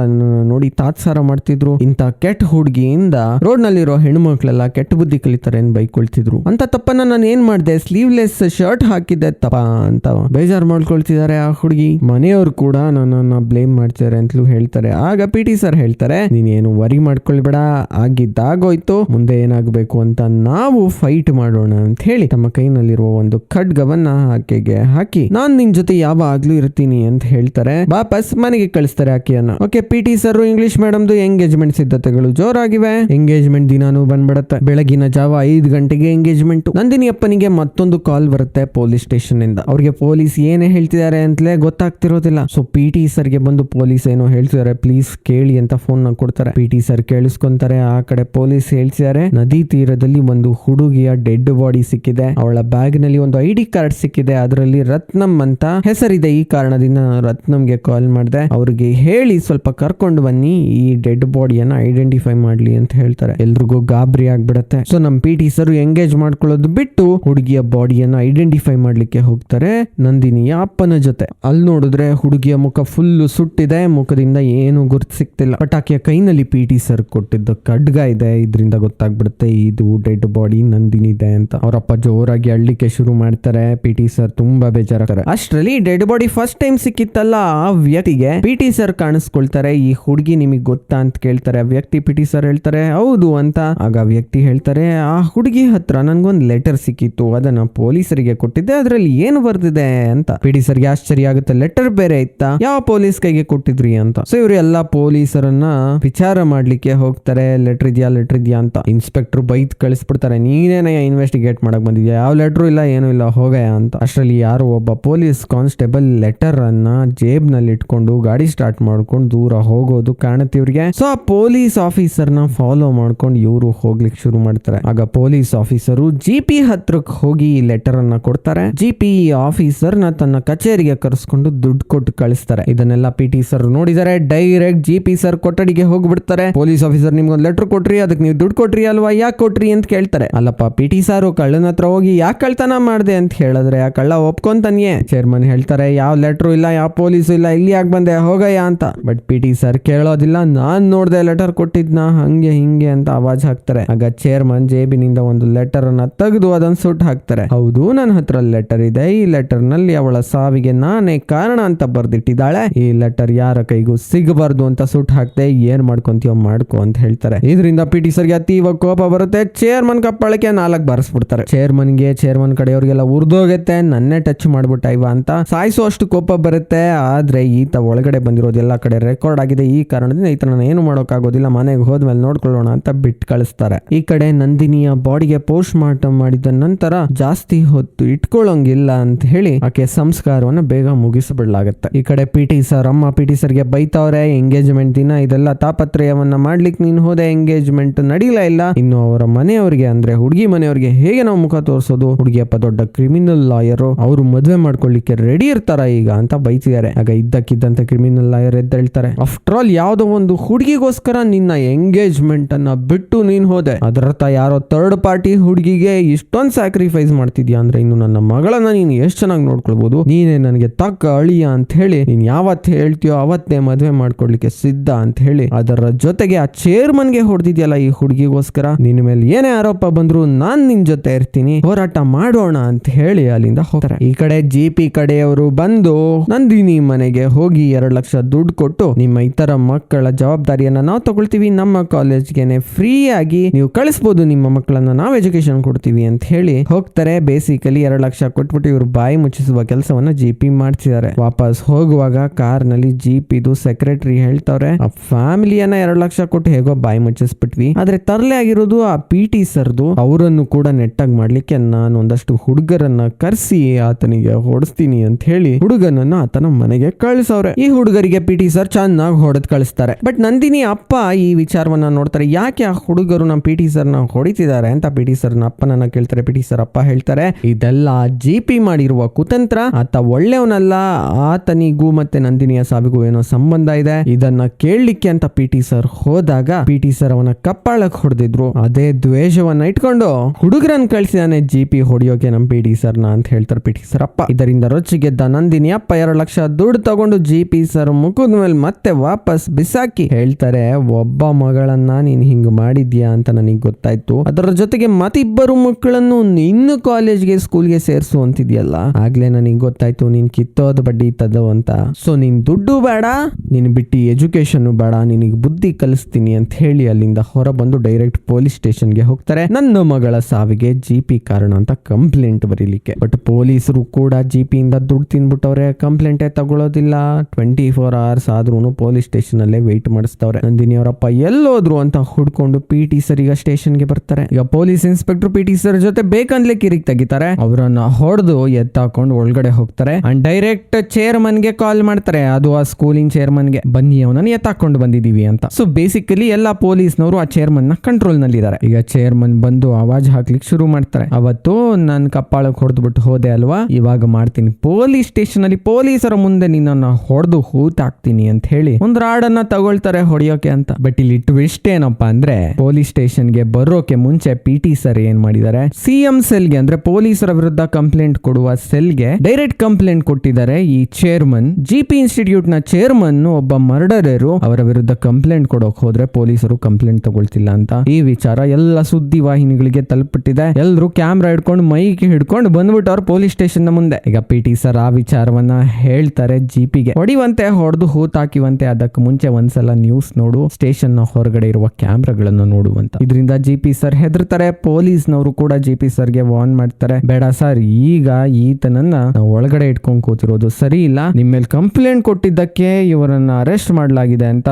ನೋಡಿ ತಾತ್ಸಾರ ಮಾಡ್ತಿದ್ರು. ಇಂತ ಕೆಟ್ಟ ಹುಡುಗಿಯಿಂದ ರೋಡ್ ನಲ್ಲಿರೋ ಹೆಣ್ಮಕ್ಳೆಲ್ಲ ಕೆಟ್ಟ ಬುದ್ಧಿ ಕಲಿತಾರೆ ಅಂತ ಬೈಕೊಳ್ತಿದ್ರು. ಅಂತ ತಪ್ಪನ್ನ ನಾನು ಏನ್ ಮಾಡ್ದೆ? ಸ್ಲೀವ್ಲೆಸ್ ಶರ್ಟ್ ಹಾಕಿದ್ದೆ. ತಪ್ಪ ಅಂತ ಬೇಜಾರ್ ಮಾಡ್ಕೊಳ್ತಿದ್ದಾರೆ ಆ ಹುಡುಗಿ. ಮನೆಯವರು ಕೂಡ ನನ್ನನ್ನ ಬ್ಲೇಮ್ ಮಾಡ್ತಿದ್ದಾರೆ ಅಂತಲೂ ಹೇಳ್ತಾರೆ. ಆಗ ಪಿ ಟಿ ಸರ್ ಹೇಳ್ತಾರೆ, ನೀನೇನು ವರಿ ಮಾಡ್ಕೊಳ್ಬೇಡ. ಆಗಿದ್ದಾಗೋಯ್ತು, ಮುಂದೆ ಏನಾಗಬೇಕು ಅಂತ ನಾವು ಫೈಟ್ ಮಾಡೋಣ ಅಂತ ಹೇಳಿ ತಮ್ಮ ಕೈನಲ್ಲಿರುವ ಒಂದು ಖಡ್ಗವನ್ನ ಆಕೆಗೆ ಹಾಕಿ, ನಾನ್ ನಿನ್ ಜೊತೆ ಯಾವಾಗ್ಲೂ ಇರ್ತೀನಿ ಅಂತ ಹೇಳ್ತಾರೆ. ವಾಪಸ್ ಮನೆಗೆ ಕಳಿಸ್ತಾರೆ ಆಕೆಯನ್ನ. Okay, P T sir English ಮೇಡಮ್ದು engagement ಸಿದ್ಧತೆಗಳು ಜೋರಾಗಿವೆ. ಎಂಗೇಜ್ಮೆಂಟ್ ದಿನಾನು ಬಂದ್ಬಿಡತ್ತೆ. ಬೆಳಗಿನ ಜಾವ ಐದು ಗಂಟೆಗೆ ಎಂಗೇಜ್ಮೆಂಟ್. ನಂದಿನಿ ಅಪ್ಪನಿಗೆ ಮತ್ತೊಂದು ಕಾಲ್ ಬರುತ್ತೆ ಪೊಲೀಸ್ ಸ್ಟೇಷನ್ ಇಂದ ಅವ್ರಿಗೆ ಪೊಲೀಸ್ ಏನೇ ಹೇಳ್ತಿದ್ದಾರೆ ಅಂತಲೇ ಗೊತ್ತಾಗ್ತಿರೋದಿಲ್ಲ. ಸೊ, ಪಿ ಟಿ ಸರ್ಗೆ ಬಂದು ಪೊಲೀಸ್ ಏನೋ ಹೇಳ್ತಿದ್ದಾರೆ. ಪ್ಲೀಸ್ ಕೇಳಿ ಅಂತ ಫೋನ್ನ ಕೊಡ್ತಾರೆ. ಪಿ ಟಿ ಸರ್ ಕೇಳಿಸ್ಕೊಂತಾರೆ. ಆ ಕಡೆ ಪೊಲೀಸ್ ಹೇಳ್ತಿದ್ದಾರೆ. ನದಿ ತೀರದಲ್ಲಿ ಒಂದು ಹುಡುಗಿಯ ಡೆಡ್ ಬಾಡಿ ಸಿಕ್ಕಿದೆ. ಅವಳ ಬ್ಯಾಗ್ನಲ್ಲಿ ಒಂದು ಐ ಕಾರ್ಡ್ ಸಿಕ್ಕಿದೆ. ಅದರಲ್ಲಿ ರತ್ನಂ ಅಂತ ಹೆಸರಿದೆ. ಈ ಕಾರಣದಿಂದ ರತ್ನಂಗೆ ಕಾಲ್ ಮಾಡಿದೆ. ಅವ್ರಿಗೆ ಹೇಳಿ ಸ್ವಲ್ಪ ಕರ್ಕೊಂಡು ಬನ್ನಿ. ಈ ಡೆಡ್ ಬಾಡಿಯನ್ನ ಐಡೆಂಟಿಫೈ ಮಾಡ್ಲಿ ಅಂತ ಹೇಳ್ತಾರೆ. ಎಲ್ರಿಗೂ ಗಾಬರಿ ಆಗ್ಬಿಡತ್ತೆ. ಸೊ ನಮ್ ಪಿ ಟಿ ಸರ್ ಎಂಗೇಜ್ ಮಾಡ್ಕೊಳ್ಳೋದು ಬಿಟ್ಟು ಹುಡುಗಿಯ ಬಾಡಿಯನ್ನ ಐಡೆಂಟಿಫೈ ಮಾಡ್ಲಿಕ್ಕೆ ಹೋಗ್ತಾರೆ ನಂದಿನಿಯ ಅಪ್ಪನ ಜೊತೆ. ಅಲ್ಲಿ ನೋಡಿದ್ರೆ ಹುಡುಗಿಯ ಮುಖ ಫುಲ್ ಸುಟ್ಟಿದೆ. ಮುಖದಿಂದ ಏನು ಗುರ್ತು ಸಿಕ್ತಿಲ್ಲ. ಬಟ್ ಕೈನಲ್ಲಿ ಪಿ ಟಿ ಸರ್ ಕೊಟ್ಟಿದ್ದ ಖಡ್ಗ ಇದೆ. ಇದರಿಂದ ಗೊತ್ತಾಗ್ಬಿಡುತ್ತೆ, ಇದು ಡೆಡ್ ಬಾಡಿ ನಂದಿನಿದೆ ಅಂತ. ಅವರಪ್ಪ ಜೋರಾಗಿ ಅಳ್ಳಿಕ್ಕೆ ಶುರು ಮಾಡ್ತಾರೆ. ಪಿ ಟಿ ಸರ್ ತುಂಬಾ ಬೇಜಾರಾಗ್ತಾರೆ. ಅಷ್ಟರಲ್ಲಿ ಡೆಡ್ ಬಾಡಿ ಫಸ್ಟ್ ಟೈಮ್ ಸಿಕ್ಕಿತ್ತಲ್ಲ ಆ ವ್ಯಕ್ತಿಗೆ ಪಿ ಟಿ ಸರ್ ಕಾಣಿಸ್ಕೊಳ್ತಾರೆ. ಈ ಹುಡುಗಿ ನಿಮಗೆ ಗೊತ್ತಾ ಅಂತ ಕೇಳ್ತಾರೆ. ಆ ವ್ಯಕ್ತಿ ಪಿ ಟಿ ಸರ್ ಹೇಳ್ತಾರೆ, ಹೌದು ಅಂತ. ಆಗ ವ್ಯಕ್ತಿ ಹೇಳ್ತಾರೆ, ಆ ಹುಡುಗಿ ಹತ್ರ ನನ್ಗೊಂದ್ ಲೆಟರ್ ಸಿಕ್ಕಿತ್ತು. ಅದನ್ನ ಪೊಲೀಸರಿಗೆ ಕೊಟ್ಟಿದ್ದೆ. ಅದ್ರಲ್ಲಿ ಏನು ಬರ್ದಿದೆ? ಅಂತ. ಪಿ ಟಿ ಸರ್ಗೆ ಆಶ್ಚರ್ಯ ಆಗುತ್ತೆ. ಲೆಟರ್ ಬೇರೆ ಇತ್ತಾ? ಯಾವ ಪೊಲೀಸ್ ಕೈಗೆ ಕೊಟ್ಟಿದ್ರಿ? ಅಂತ. ಸೊ ಇವ್ರು ಎಲ್ಲಾ ಪೊಲೀಸರನ್ನ ವಿಚಾರ ಮಾಡ್ಲಿಕ್ಕೆ ಹೋಗ್ತಾರೆ. ಲೆಟರ್ ಇದೆಯಾ? ಲೆಟರ್ ಇದೆಯಾ? ಅಂತ. ಇನ್ಸ್ಪೆಕ್ಟರ್ ಬೈತ್ ಕಳಿಸ್ಬಿಡ್ತಾರೆ. ನೀನೇ ಏನಯ್ಯ ಇನ್ವೆಸ್ಟಿಗೇಟ್ ಮಾಡಕ್ಕೆ ಬಂದಿದ್ಯಾ? ಯಾವ ಲೆಟ್ರು ಇಲ್ಲ, ಏನೂ ಇಲ್ಲ, ಹೋಗಯ್ಯ ಅಂತ. ಅಷ್ಟರಲ್ಲಿ ಯಾರು ಒಬ್ಬ ಪೊಲೀಸ್ ಕಾನ್ಸ್ಟೇಬಲ್ ಲೆಟರ್ ಅನ್ನ ಜೇಬ್ನಲ್ಲಿ ಇಟ್ಕೊಂಡು ಗಾಡಿ ಸ್ಟಾರ್ಟ್ ಮಾಡ್ಕೊಂಡು ದೂರ ಹೋಗೋದು ಕಾಣುತ್ತೆ ಇವ್ರಿಗೆ. ಸೊ ಆ ಪೊಲೀಸ್ ಆಫೀಸರ್ನ ಫಾಲೋ ಮಾಡ್ಕೊಂಡು ಇವರು ಹೋಗ್ಲಿಕ್ಕೆ ಶುರು ಮಾಡ್ತಾರೆ. ಆಗ ಪೊಲೀಸ್ ಆಫೀಸರು ಜಿ ಪಿ ಹತ್ರಕ್ಕೆ ಹೋಗಿ ಈ ಲೆಟರ್ ಅನ್ನ ಕೊಡ್ತಾರೆ. ಜಿ ಪಿ ಆಫೀಸರ್ನ ತನ್ನ ಕಚೇರಿಗೆ ಕರೆಸ್ಕೊಂಡು ದುಡ್ಡು ಕೊಟ್ಟು ಕಳಿಸ್ತಾರೆ. ಇದನ್ನೆಲ್ಲ ಪಿ ಟಿ ಸರ್ ನೋಡಿದರೆ. ಡೈರೆಕ್ಟ್ ಜಿ ಪಿ ಸರ್ ಕೊಠಡಿಗೆ ಹೋಗ್ಬಿಡ್ತಾರೆ. ಪೊಲೀಸ್ ಆಫೀಸರ್ ನಿಮ್ಗೊಂದು ಲೆಟರ್ ಕೊಟ್ರಿ ಅದಕ್ಕೆ ನೀವು ದುಡ್ಡು ಕೊಟ್ರಿ ಅಲ್ವಾ? ಯಾಕೆ ಕೊಟ್ರಿ ಅಂತ ಕೇಳ್ತಾರೆ. ಅಲ್ಲಪ್ಪ ಪಿ ಟಿ ಸಾರು ಕಳ್ಳನ ಹತ್ರ ಹೋಗಿ ಯಾಕೆ ಕಳ್ತನ ಮಾಡಿದೆ ಅಂತ ಹೇಳಿದ್ರೆ, ಆ ಕಳ್ಳ ಒಪ್ಕೊಂತಾನೆ ಚೇರ್ಮನ್ ಹೇಳ್ತಾರೆ, ಯಾವ ಲೆಟ್ರು ಇಲ್ಲ, ಯಾವ ಪೊಲೀಸು ಇಲ್ಲ, ಇಲ್ಲಿ ಯಾಕೆ ಬಂದೆ, ಹೋಗಯ್ಯ ಅಂತ. ಬಟ್ ಪಿ ಟಿ ಸರ್ ಕೇಳೋದಿಲ್ಲ, ನಾನ್ ನೋಡ್ದೆ ಲೆಟರ್ ಕೊಟ್ಟಿದ್ನ, ಹಂಗೆ ಹಿಂಗೆ ಅಂತ ಆವಾಜ್ ಹಾಕ್ತಾರೆ. ಆಗ ಚೇರ್ಮನ್ ಜೇಬಿನಿಂದ ಒಂದು ಲೆಟರ್ ಅನ್ನ ತೆಗೆದು ಅದನ್ನ ಸುಟ್ಟು ಹಾಕ್ತಾರೆ. ಹೌದು ನನ್ನ ಹತ್ರ ಲೆಟರ್ ಇದೆ, ಈ ಲೆಟರ್ನಲ್ಲಿ ಅವಳ ಸಾವಿಗೆ ನಾನೇ ಕಾರಣ ಅಂತ ಬರ್ದಿಟ್ಟಿದ್ದಾಳೆ. ಈ ಲೆಟರ್ ಯಾರ ಕೈಗೂ ಸಿಗಬಾರ್ದು ಅಂತ ಸುಟ್ಟು ಹಾಕ್ದೆ, ಏನ್ ಮಾಡ್ಕೊಂತೀಯೋ ಮಾಡ್ಕೊ ಅಂತ ಹೇಳ್ತಾರೆ. ಇದರಿಂದ ಪಿ ಟಿ ಸರ್ಗೆ ಅತೀವ ಕೋಪ ಬರುತ್ತೆ. ಚೇರ್ಮನ್ ಕಪ್ಪಳಕ್ಕೆ ನಾಲ್ಕು ಬಾರಿಸ್ಬಿಡ್ತಾರೆ. ಚೇರ್ಮನ್ಗೆ ಚೇರ್ಮನ್ ಕಡೆಯವ್ರಿಗೆಲ್ಲ ಉರ್ದೋಗತ್ತೆ ನನ್ನೇ ಟಚ್ ಮಾಡ್ಬಿಟ್ಟ ಇವ ಅಂತ ಸಾಯಿಸೋ ಅಷ್ಟು ಕೋಪ ಬರುತ್ತೆ. ಆದ್ರೆ ಈತ ಒಳಗಡೆ ಬಂದಿರೋದು ಎಲ್ಲ ಕಡೆ ರೆಕಾರ್ಡ್ ಆಗಿದೆ. ಈ ಕಾರಣದಿಂದ ಈತನ ಏನು ಮಾಡೋಕ್ಕಾಗೋದಿಲ್ಲ. ಮನೆಗೆ ಹೋದ್ಮೇಲೆ ನೋಡ್ಕೊಳ್ಳೋಣ ಅಂತ ಬಿಟ್ಟು ಕಳಿಸ್ತಾರೆ. ಈ ಕಡೆ ನಂದಿನಿಯ ಬಾಡಿಗೆ ಪೋಸ್ಟ್ ಮಾರ್ಟಮ್ ಮಾಡಿದ ನಂತರ ಜಾಸ್ತಿ ಹೊತ್ತು ಇಟ್ಕೊಳ್ಳೋಂಗಿಲ್ಲ ಅಂತ ಹೇಳಿ ಆಕೆ ಸಂಸ್ಕಾರವನ್ನ ಬೇಗ ಮುಗಿಸಬಿಡ್ಲಾಗತ್ತೆ. ಈ ಕಡೆ ಪಿ ಟಿ ಸರ್ ಅಮ್ಮ ಪಿ ಟಿ ಸರ್ಗೆ ಬೈತಾವ್ರೆ ಎಂಗೇಜ್ಮೆಂಟ್ ದಿನ ಇದೆಲ್ಲ ತಾಪತ್ರಯವನ್ನ ಮಾಡ್ಲಿಕ್ಕೆ ನೀನು ಹೋದೆ ಎಂಗೇಜ್ಮೆಂಟ್ ನಡೀಲ ಇಲ್ಲ. ಇನ್ನು ಅವರ ಮನೆಯವರಿಗೆ ಅಂದ್ರೆ ಹುಡುಗಿ ಮನೆಯವರಿಗೆ ಹೇಗೆ ನಾವು ಮುಖ ತೋರಿಸೋದು? ಹುಡುಗಿಯಪ್ಪ ದೊಡ್ಡ ಕ್ರಿಮಿನಲ್ ಲಾಯರ್ ಅವರು ಮದುವೆ ಮಾಡ್ಕೊಳ್ಳಿಕ್ಕೆ ರೆಡಿ ಇರ್ತಾರ ಈಗ ಅಂತ ಬೈತಿದ್ದಾರೆ. ಆಗ ಇದ್ದಕ್ಕಿದ್ದಂತ ಕ್ರಿಮಿನಲ್ ಲಾಯರ್ ಎದ್ದೇಳ್ತಾರೆ. ಆಫ್ಟರ್ ಆಲ್ ಯಾವುದೋ ಒಂದು ಹುಡುಗಿಗೋಸ್ಕರ ನಿನ್ನ ಎಂಗೇಜ್ಮೆಂಟ್ ಅನ್ನ ಬಿಟ್ಟು ನೀನ್ ಹೋದೆ. ಅದರರ್ಥ ಯಾರೋ ಥರ್ಡ್ ಪಾರ್ಟಿ ಹುಡುಗಿಗೆ ಇಷ್ಟೊಂದು ಸ್ಯಾಕ್ರಿಫೈಸ್ ಮಾಡ್ತಿದ್ಯಾ ಅಂದ್ರೆ ಇನ್ನು ನನ್ನ ಮಗಳನ್ನ ನೀನು ಎಷ್ಟು ಚೆನ್ನಾಗಿ ನೋಡ್ಕೊಳ್ಬಹುದು ನೀನೇ ನನಗೆ ತಕ್ಕ ಅಳಿಯ ಅಂತ ಹೇಳಿ, ನೀನ್ ಯಾವತ್ತು ಹೇಳ್ತೀಯೋ ಅವತ್ತೇ ಮದುವೆ ಮಾಡ್ಕೊಡ್ಲಿಕ್ಕೆ ಸಿದ್ಧ ಅಂತ ಹೇಳಿ, ಅದರ ಜೊತೆಗೆ ಆ ಚೇರ್ಮನ್ಗೆ ಹೊಡೆದಿದ್ಯಲ್ಲ ಈ ಹುಡುಗಿಗೋಸ್ಕರ? ನಿನ್ನ ಮೇಲೆ ಏನೇ ಆರೋಪ ಬಂದ್ರು ನಾನ್ ನಿನ್ ಜೊತೆ ಇರ್ತೀನಿ, ಹೋರಾಟ ಮಾಡೋಣ ಅಂತ ಹೇಳಿ ಅಲ್ಲಿಂದ ಹೋಗ್ತಾರೆ. ಈ ಕಡೆ ಜಿ ಪಿ ಕಡೆಯವರು ಬಂದು, ನಂದಿನಿ ಮನೆಗೆ ಹೋಗಿ ಎರಡ್ ಲಕ್ಷ ದುಡ್ಡು ಕೊಟ್ಟು, ನಿಮ್ಮ ಇತರ ಮಕ್ಕಳ ಜವಾಬ್ದಾರಿಯನ್ನ ನಾವು ತಗೊಳ್ತೀವಿ, ನಮ್ಮ ಕಾಲೇಜ್ಗೆನೆ ಫ್ರೀ ಆಗಿ ನೀವು ಕಳಿಸ್ಬೋದು, ನಿಮ್ಮ ಮಕ್ಕಳನ್ನ ನಾವು ಎಜುಕೇಶನ್ ಕೊಡ್ತೀವಿ ಅಂತ ಹೇಳಿ ಹೋಗ್ತಾರೆ. ಬೇಸಿಕಲಿ ಎರಡು ಲಕ್ಷ ಕೊಟ್ಬಿಟ್ಟು ಇವರು ಬಾಯಿ ಮುಚ್ಚಿಸುವ ಕೆಲಸವನ್ನ ಜಿ ಪಿ ಮಾಡ್ತಿದ್ದಾರೆ ವಾಪಸ್ ಹೋಗುವಾಗ ಕಾರ್ನಲ್ಲಿ ಜಿ ಸೆಕ್ರೆಟರಿ ಹೇಳ್ತವ್ರೆ, ಆ ಫ್ಯಾಮಿಲಿಯನ್ನ ಎರಡು ಲಕ್ಷ ಕೊಟ್ಟು ಹೇಗೋ ಬಾಯಿ ಮುಚ್ಚಿಸ್ಬಿಟ್ವಿ. ಆದ್ರೆ ತರಲೆ ಆಗಿರೋದು ಆ ಪಿ ಟಿ ಸರ್ದು ಅವರನ್ನು ಕೂಡ ನೆಟ್ಟಾಗಿ ಮಾಡ್ಲಿಕ್ಕೆ ನಾನು ಒಂದಷ್ಟು ಹುಡುಗರನ್ನ ಕರೆಸಿ ಆತನಿಗೆ ಹೊಡಿಸ್ತೀನಿ ಅಂತ ಹೇಳಿ ಹುಡುಗನನ್ನ ಆತನ ಮನೆಗೆ ಕಳಿಸವ್ರೆ. ಈ ಹುಡುಗರಿಗೆ ಪಿ ಟಿ ಸರ್ ಚೆನ್ನಾಗಿ ಹೊಡೆದ್ ಕಳಿಸ್ತಾರೆ. ಬಟ್ ನಂದಿನಿ ಅಪ್ಪ ಈ ವಿಚಾರವನ್ನ ನೋಡ್ತಾರೆ. ಯಾಕೆ ಆ ಹುಡುಗರು ನಮ್ಮ ಪಿ ಟಿ ಸರ್ನ ಹೊಡಿತಿದ್ದಾರೆ ಅಂತ ಪಿ ಟಿ ಸರ್ನ ಅಪ್ಪನನ್ನ ಕೇಳ್ತಾರೆ. ಪಿ ಟಿ ಸರ್ ಅಪ್ಪ ಹೇಳ್ತಾರೆ, ಇದೆಲ್ಲ ಜಿ ಪಿ ಮಾಡಿರುವ ಕುತಂತ್ರ, ಆತ ಒಳ್ಳೆಯವನಲ್ಲ. ಆತನಿಗೂ ಮತ್ತೆ ನಂದಿನಿಯ ಸಾವಿಗೂ ಏನೋ ಸಂಬಂಧ ಇದೆ. ಇದನ್ನ ಕೇಳಲಿಕ್ಕೆ ಅಂತ ಪಿ ಟಿ ಸರ್ ಹೋದಾಗ ಪಿ ಟಿ ಸರ್ ಅವನ ಕಪ್ಪಾಳಕ್ ಹೊಡೆದಿದ್ರು. ಅದೇ ದ್ವೇಷವನ್ನ ಇಟ್ಕೊಂಡು ಹುಡುಗರನ್ನ ಕಳಿಸಿದಾನೆ ಜಿ ಪಿ ಹೊಡಿಯೋಕೆ ನಮ್ ಪಿ ಸರ್ ಸರ್ನ ಅಂತ ಹೇಳ್ತಾರೆ ಪಿ ಟಿ ಸರ್ ಅಪ್ಪ. ಇದರಿಂದ ರೊಚ್ಚಿಗೆದ್ದ ನಂದಿನಿ ಅಪ್ಪ ಎರಡು ಲಕ್ಷ ದುಡ್ಡು ತಗೊಂಡು ಜಿ ಪಿ ಸರ್ ಮುಖದ ಮೇಲೆ ಮತ್ತೆ ವಾಪಸ್ ಬಿಸಾಕಿ ಹೇಳ್ತಾರೆ, ಒಬ್ಬ ಮಗಳನ್ನ ನೀನ್ ಹಿಂಗ್ ಮಾಡಿದ್ಯಾ ಅಂತ ನನಗೆ ಗೊತ್ತಾಯ್ತು. ಅದರ ಜೊತೆಗೆ ಮತ್ತಿಬ್ಬರು ಮಕ್ಕಳನ್ನು ಇನ್ನು ಕಾಲೇಜ್ಗೆ ಸ್ಕೂಲ್ಗೆ ಸೇರ್ಸು ಅಂತಿದ್ಯಲ್ಲ. ಆಗ್ಲೇ ನನಗೆ ಗೊತ್ತಾಯ್ತು ನೀನ್ ಕಿತ್ತೋದ್ ಬಡ್ಡಿ ತದೋ ಅಂತ. ಸೊ ನಿನ್ ದುಡ್ಡು ಬೇಡ, ನೀನ್ ಬಿಟ್ಟು ಎಜುಕೇಶನ್ ಬೇಡ, ನಿನಗೆ ಬುದ್ಧಿ ಕಲಿಸ್ತೀನಿ ಅಂತ ಹೇಳಿ ಅಲ್ಲಿಂದ ಹೊರ ಬಂದು ಡೈರೆಕ್ಟ್ ಪೊಲೀಸ್ ಸ್ಟೇಷನ್ಗೆ ಹೋಗ್ತಾರೆ. ನನ್ನ ಮಗಳ ಸಾವಿಗೆ ಜಿ ಪಿ ಕಾರಣ ಅಂತ ಕಂಪ್ಲೇಂಟ್ ಬರೀಲಿಕ್ಕೆ. ಬಟ್ ಪೊಲೀಸರು ಕೂಡ ಜಿ ಪಿ ಇಂದ ದುಡ್ಡು ತಿನ್ಬಿಟ್ಟವ್ರೆ ಕಂಪ್ಲೇಂಟೇ ತಗೊಳ್ಳೋದಿಲ್ಲ ಟ್ವೆಂಟಿ ಫೋರ್ ಅವರ್ಸ್ ಆದ್ರೂ ಪೊಲೀಸ್ ಸ್ಟೇಷನ್ ಅಲ್ಲೇ ವೆಯ್ಟ್ ಮಾಡಿಸ್ತವ್ರೆ. ನಂದಿನಿ ಅವರಪ್ಪ ಎಲ್ಲೋದ್ರು ಅಂತ ಹುಡ್ಕೊಂಡು ಪಿ ಟಿ ಸರ್ ಈಗ ಸ್ಟೇಷನ್ಗೆ ಬರ್ತಾರೆ. ಈಗ police inspector P T sir ಜೊತೆ ಬೇಕಂದ್ಲೆ ಕಿರಿಕ್ ತೆಗಿತಾರೆ. ಅವರನ್ನ ಹೊಡೆದು ಎತ್ತಾಕೊಂಡು ಒಳಗಡೆ ಹೋಗ್ತಾರೆ. ಅಂಡ್ ಡೈರೆಕ್ಟ್ ಚೇರ್ಮನ್ಗೆ ಕಾಲ್ ಮಾಡ್ತಾರೆ. ಅದು ಆ ಸ್ಕೂಲಿಂಗ್ ಚೇರ್ಮನ್ಗೆ ಬನ್ನಿ ಅವನನ್ನು ಎತ್ತಾಕೊಂಡು ಬಂದಿದೀವಿ ಅಂತ. ಸೊ ಬೇಸಿಕಲಿ ಎಲ್ಲ ಪೊಲೀಸ್ನವರು ಆ ಚೇರ್ಮನ್ನ ಕಂಟ್ರೋಲ್ ನಲ್ಲಿದ್ದಾರೆ. ಈಗ ಚೇರ್ಮನ್ ಬಂದು ಆವಾಜ್ ಹಾಕ್ಲಿಕ್ಕೆ ಶುರು ಮಾಡ್ತಾರೆ. ಅವತ್ತು ನನ್ ಕಪ್ಪಾಳಕ್ಕೆ ಹೊಡೆದ್ಬಿಟ್ಟು ಹೋದೆ ಅಲ್ವಾ? ಇವಾಗ ಮಾಡ್ತೀನಿ. ಪೊಲೀಸ್ ಸ್ಟೇಷನ್ ಅಲ್ಲಿ ಪೊಲೀಸರ ಮುಂದೆ ನಿನ್ನನ್ನ ಹೊಡೆದು ಹೂತಾಕ್ತೀನಿ ಅಂತ ಹೇಳಿ ಒಂದ್ ರಾಡನ್ನ ತಗೊಳ್ತಾರೆ ಹೊಡೆಯೋಕೆ ಅಂತ. ಬಟ್ ಇಲ್ಲಿ ಟ್ವಿಸ್ಟ್ ಏನಪ್ಪಾ ಅಂದ್ರೆ ಪೊಲೀಸ್ ಸ್ಟೇಷನ್ಗೆ ಬರೋಕೆ ಮುಂಚೆ ಪಿ ಟಿ ಸರ್ ಏನ್ ಮಾಡಿದ್ದಾರೆ ಸಿಎಂ ಸೆಲ್ಗೆ ಅಂದ್ರೆ ಪೊಲೀಸರ ವಿರುದ್ಧ ಕಂಪ್ಲೇಂಟ್ ಕೊಡುವ ಸೆಲ್ಗೆ ಡೈರೆಕ್ಟ್ ಕಂಪ್ಲೇಂಟ್ ಕೊಟ್ಟಿದ್ದಾರೆ ಈ ಚೇರ್ಮನ್. ಜಿ ಪಿ ಇನ್ಸ್ಟಿಟ್ಯೂಟ್ನ ಚೇರ್ಮನ್ ಒಬ್ಬ ಮರ್ಡರರು ಅವರ ವಿರುದ್ಧ ಕಂಪ್ಲೇಂಟ್ ಕೊಡೋಕೆ ಹೋದ್ರೆ ಪೊಲೀಸರು ಕಂಪ್ಲೇಂಟ್ ತಗೊಳ್ತಿಲ್ಲ ಅಂತ. ಈ ವಿಚಾರ ಎಲ್ಲ ಸುದ್ದಿ ವಾಹಿನಿಗಳಿಗೆ ತಲುಪಿಟ್ಟಿದೆ ಎಲ್ಲರೂ ಕ್ಯಾಮ್ರಾ ಹಿಡ್ಕೊಂಡು ಮೈಕ್ ಹಿಡ್ಕೊಂಡು ಬಂದ್ಬಿಟ್ಟು ಅವ್ರು ಪೊಲೀಸ್ ಸ್ಟೇಷನ್ನ ಮುಂದೆ. ಈಗ ಪಿ ಟಿ ಸರ್ ಆ ವಿಚಾರವನ್ನ ಹೇಳ್ತಾರೆ ಜಿಪಿಗೆ ಹೊಡಿವಂತೆ ಹೊಡೆದು ಹೂತಾಕಿವಂತೆ ಅದಕ್ಕೆ ಮುಂಚೆ ಒಂದ್ಸಲ ನ್ಯೂಸ್ ನೋಡು. ಸ್ಟೇಷನ್ನ ಹೊರಗಡೆ ಇರುವ ಕ್ಯಾಮ್ರಾಗಳನ್ನು ನೋಡುವಂತ ಇದರಿಂದ ಜಿಪಿ ಸರ್ ಹೆದರ್ತಾರೆ. ಪೊಲೀಸ್ನವರು ಕೂಡ ಜಿಪಿ ಸರ್ ಸರ್ಗೆ ವಾರ್ನ್ ಮಾಡ್ತಾರೆ. ಬೇಡ ಸರ್ ಈಗ ಈತನನ್ನ ನಾವು ಒಳಗಡೆ ಇಟ್ಕೊಂಡ್ ಕೂತಿರೋದು ಸರಿ ಇಲ್ಲ. ನಿಮ್ಮ ಮೇಲೆ ಕಂಪ್ಲೇಂಟ್ ಕೊಟ್ಟಿದ್ದಕ್ಕೆ ಇವರನ್ನ ಅರೆಸ್ಟ್ ಮಾಡಲಾಗಿದೆ ಅಂತ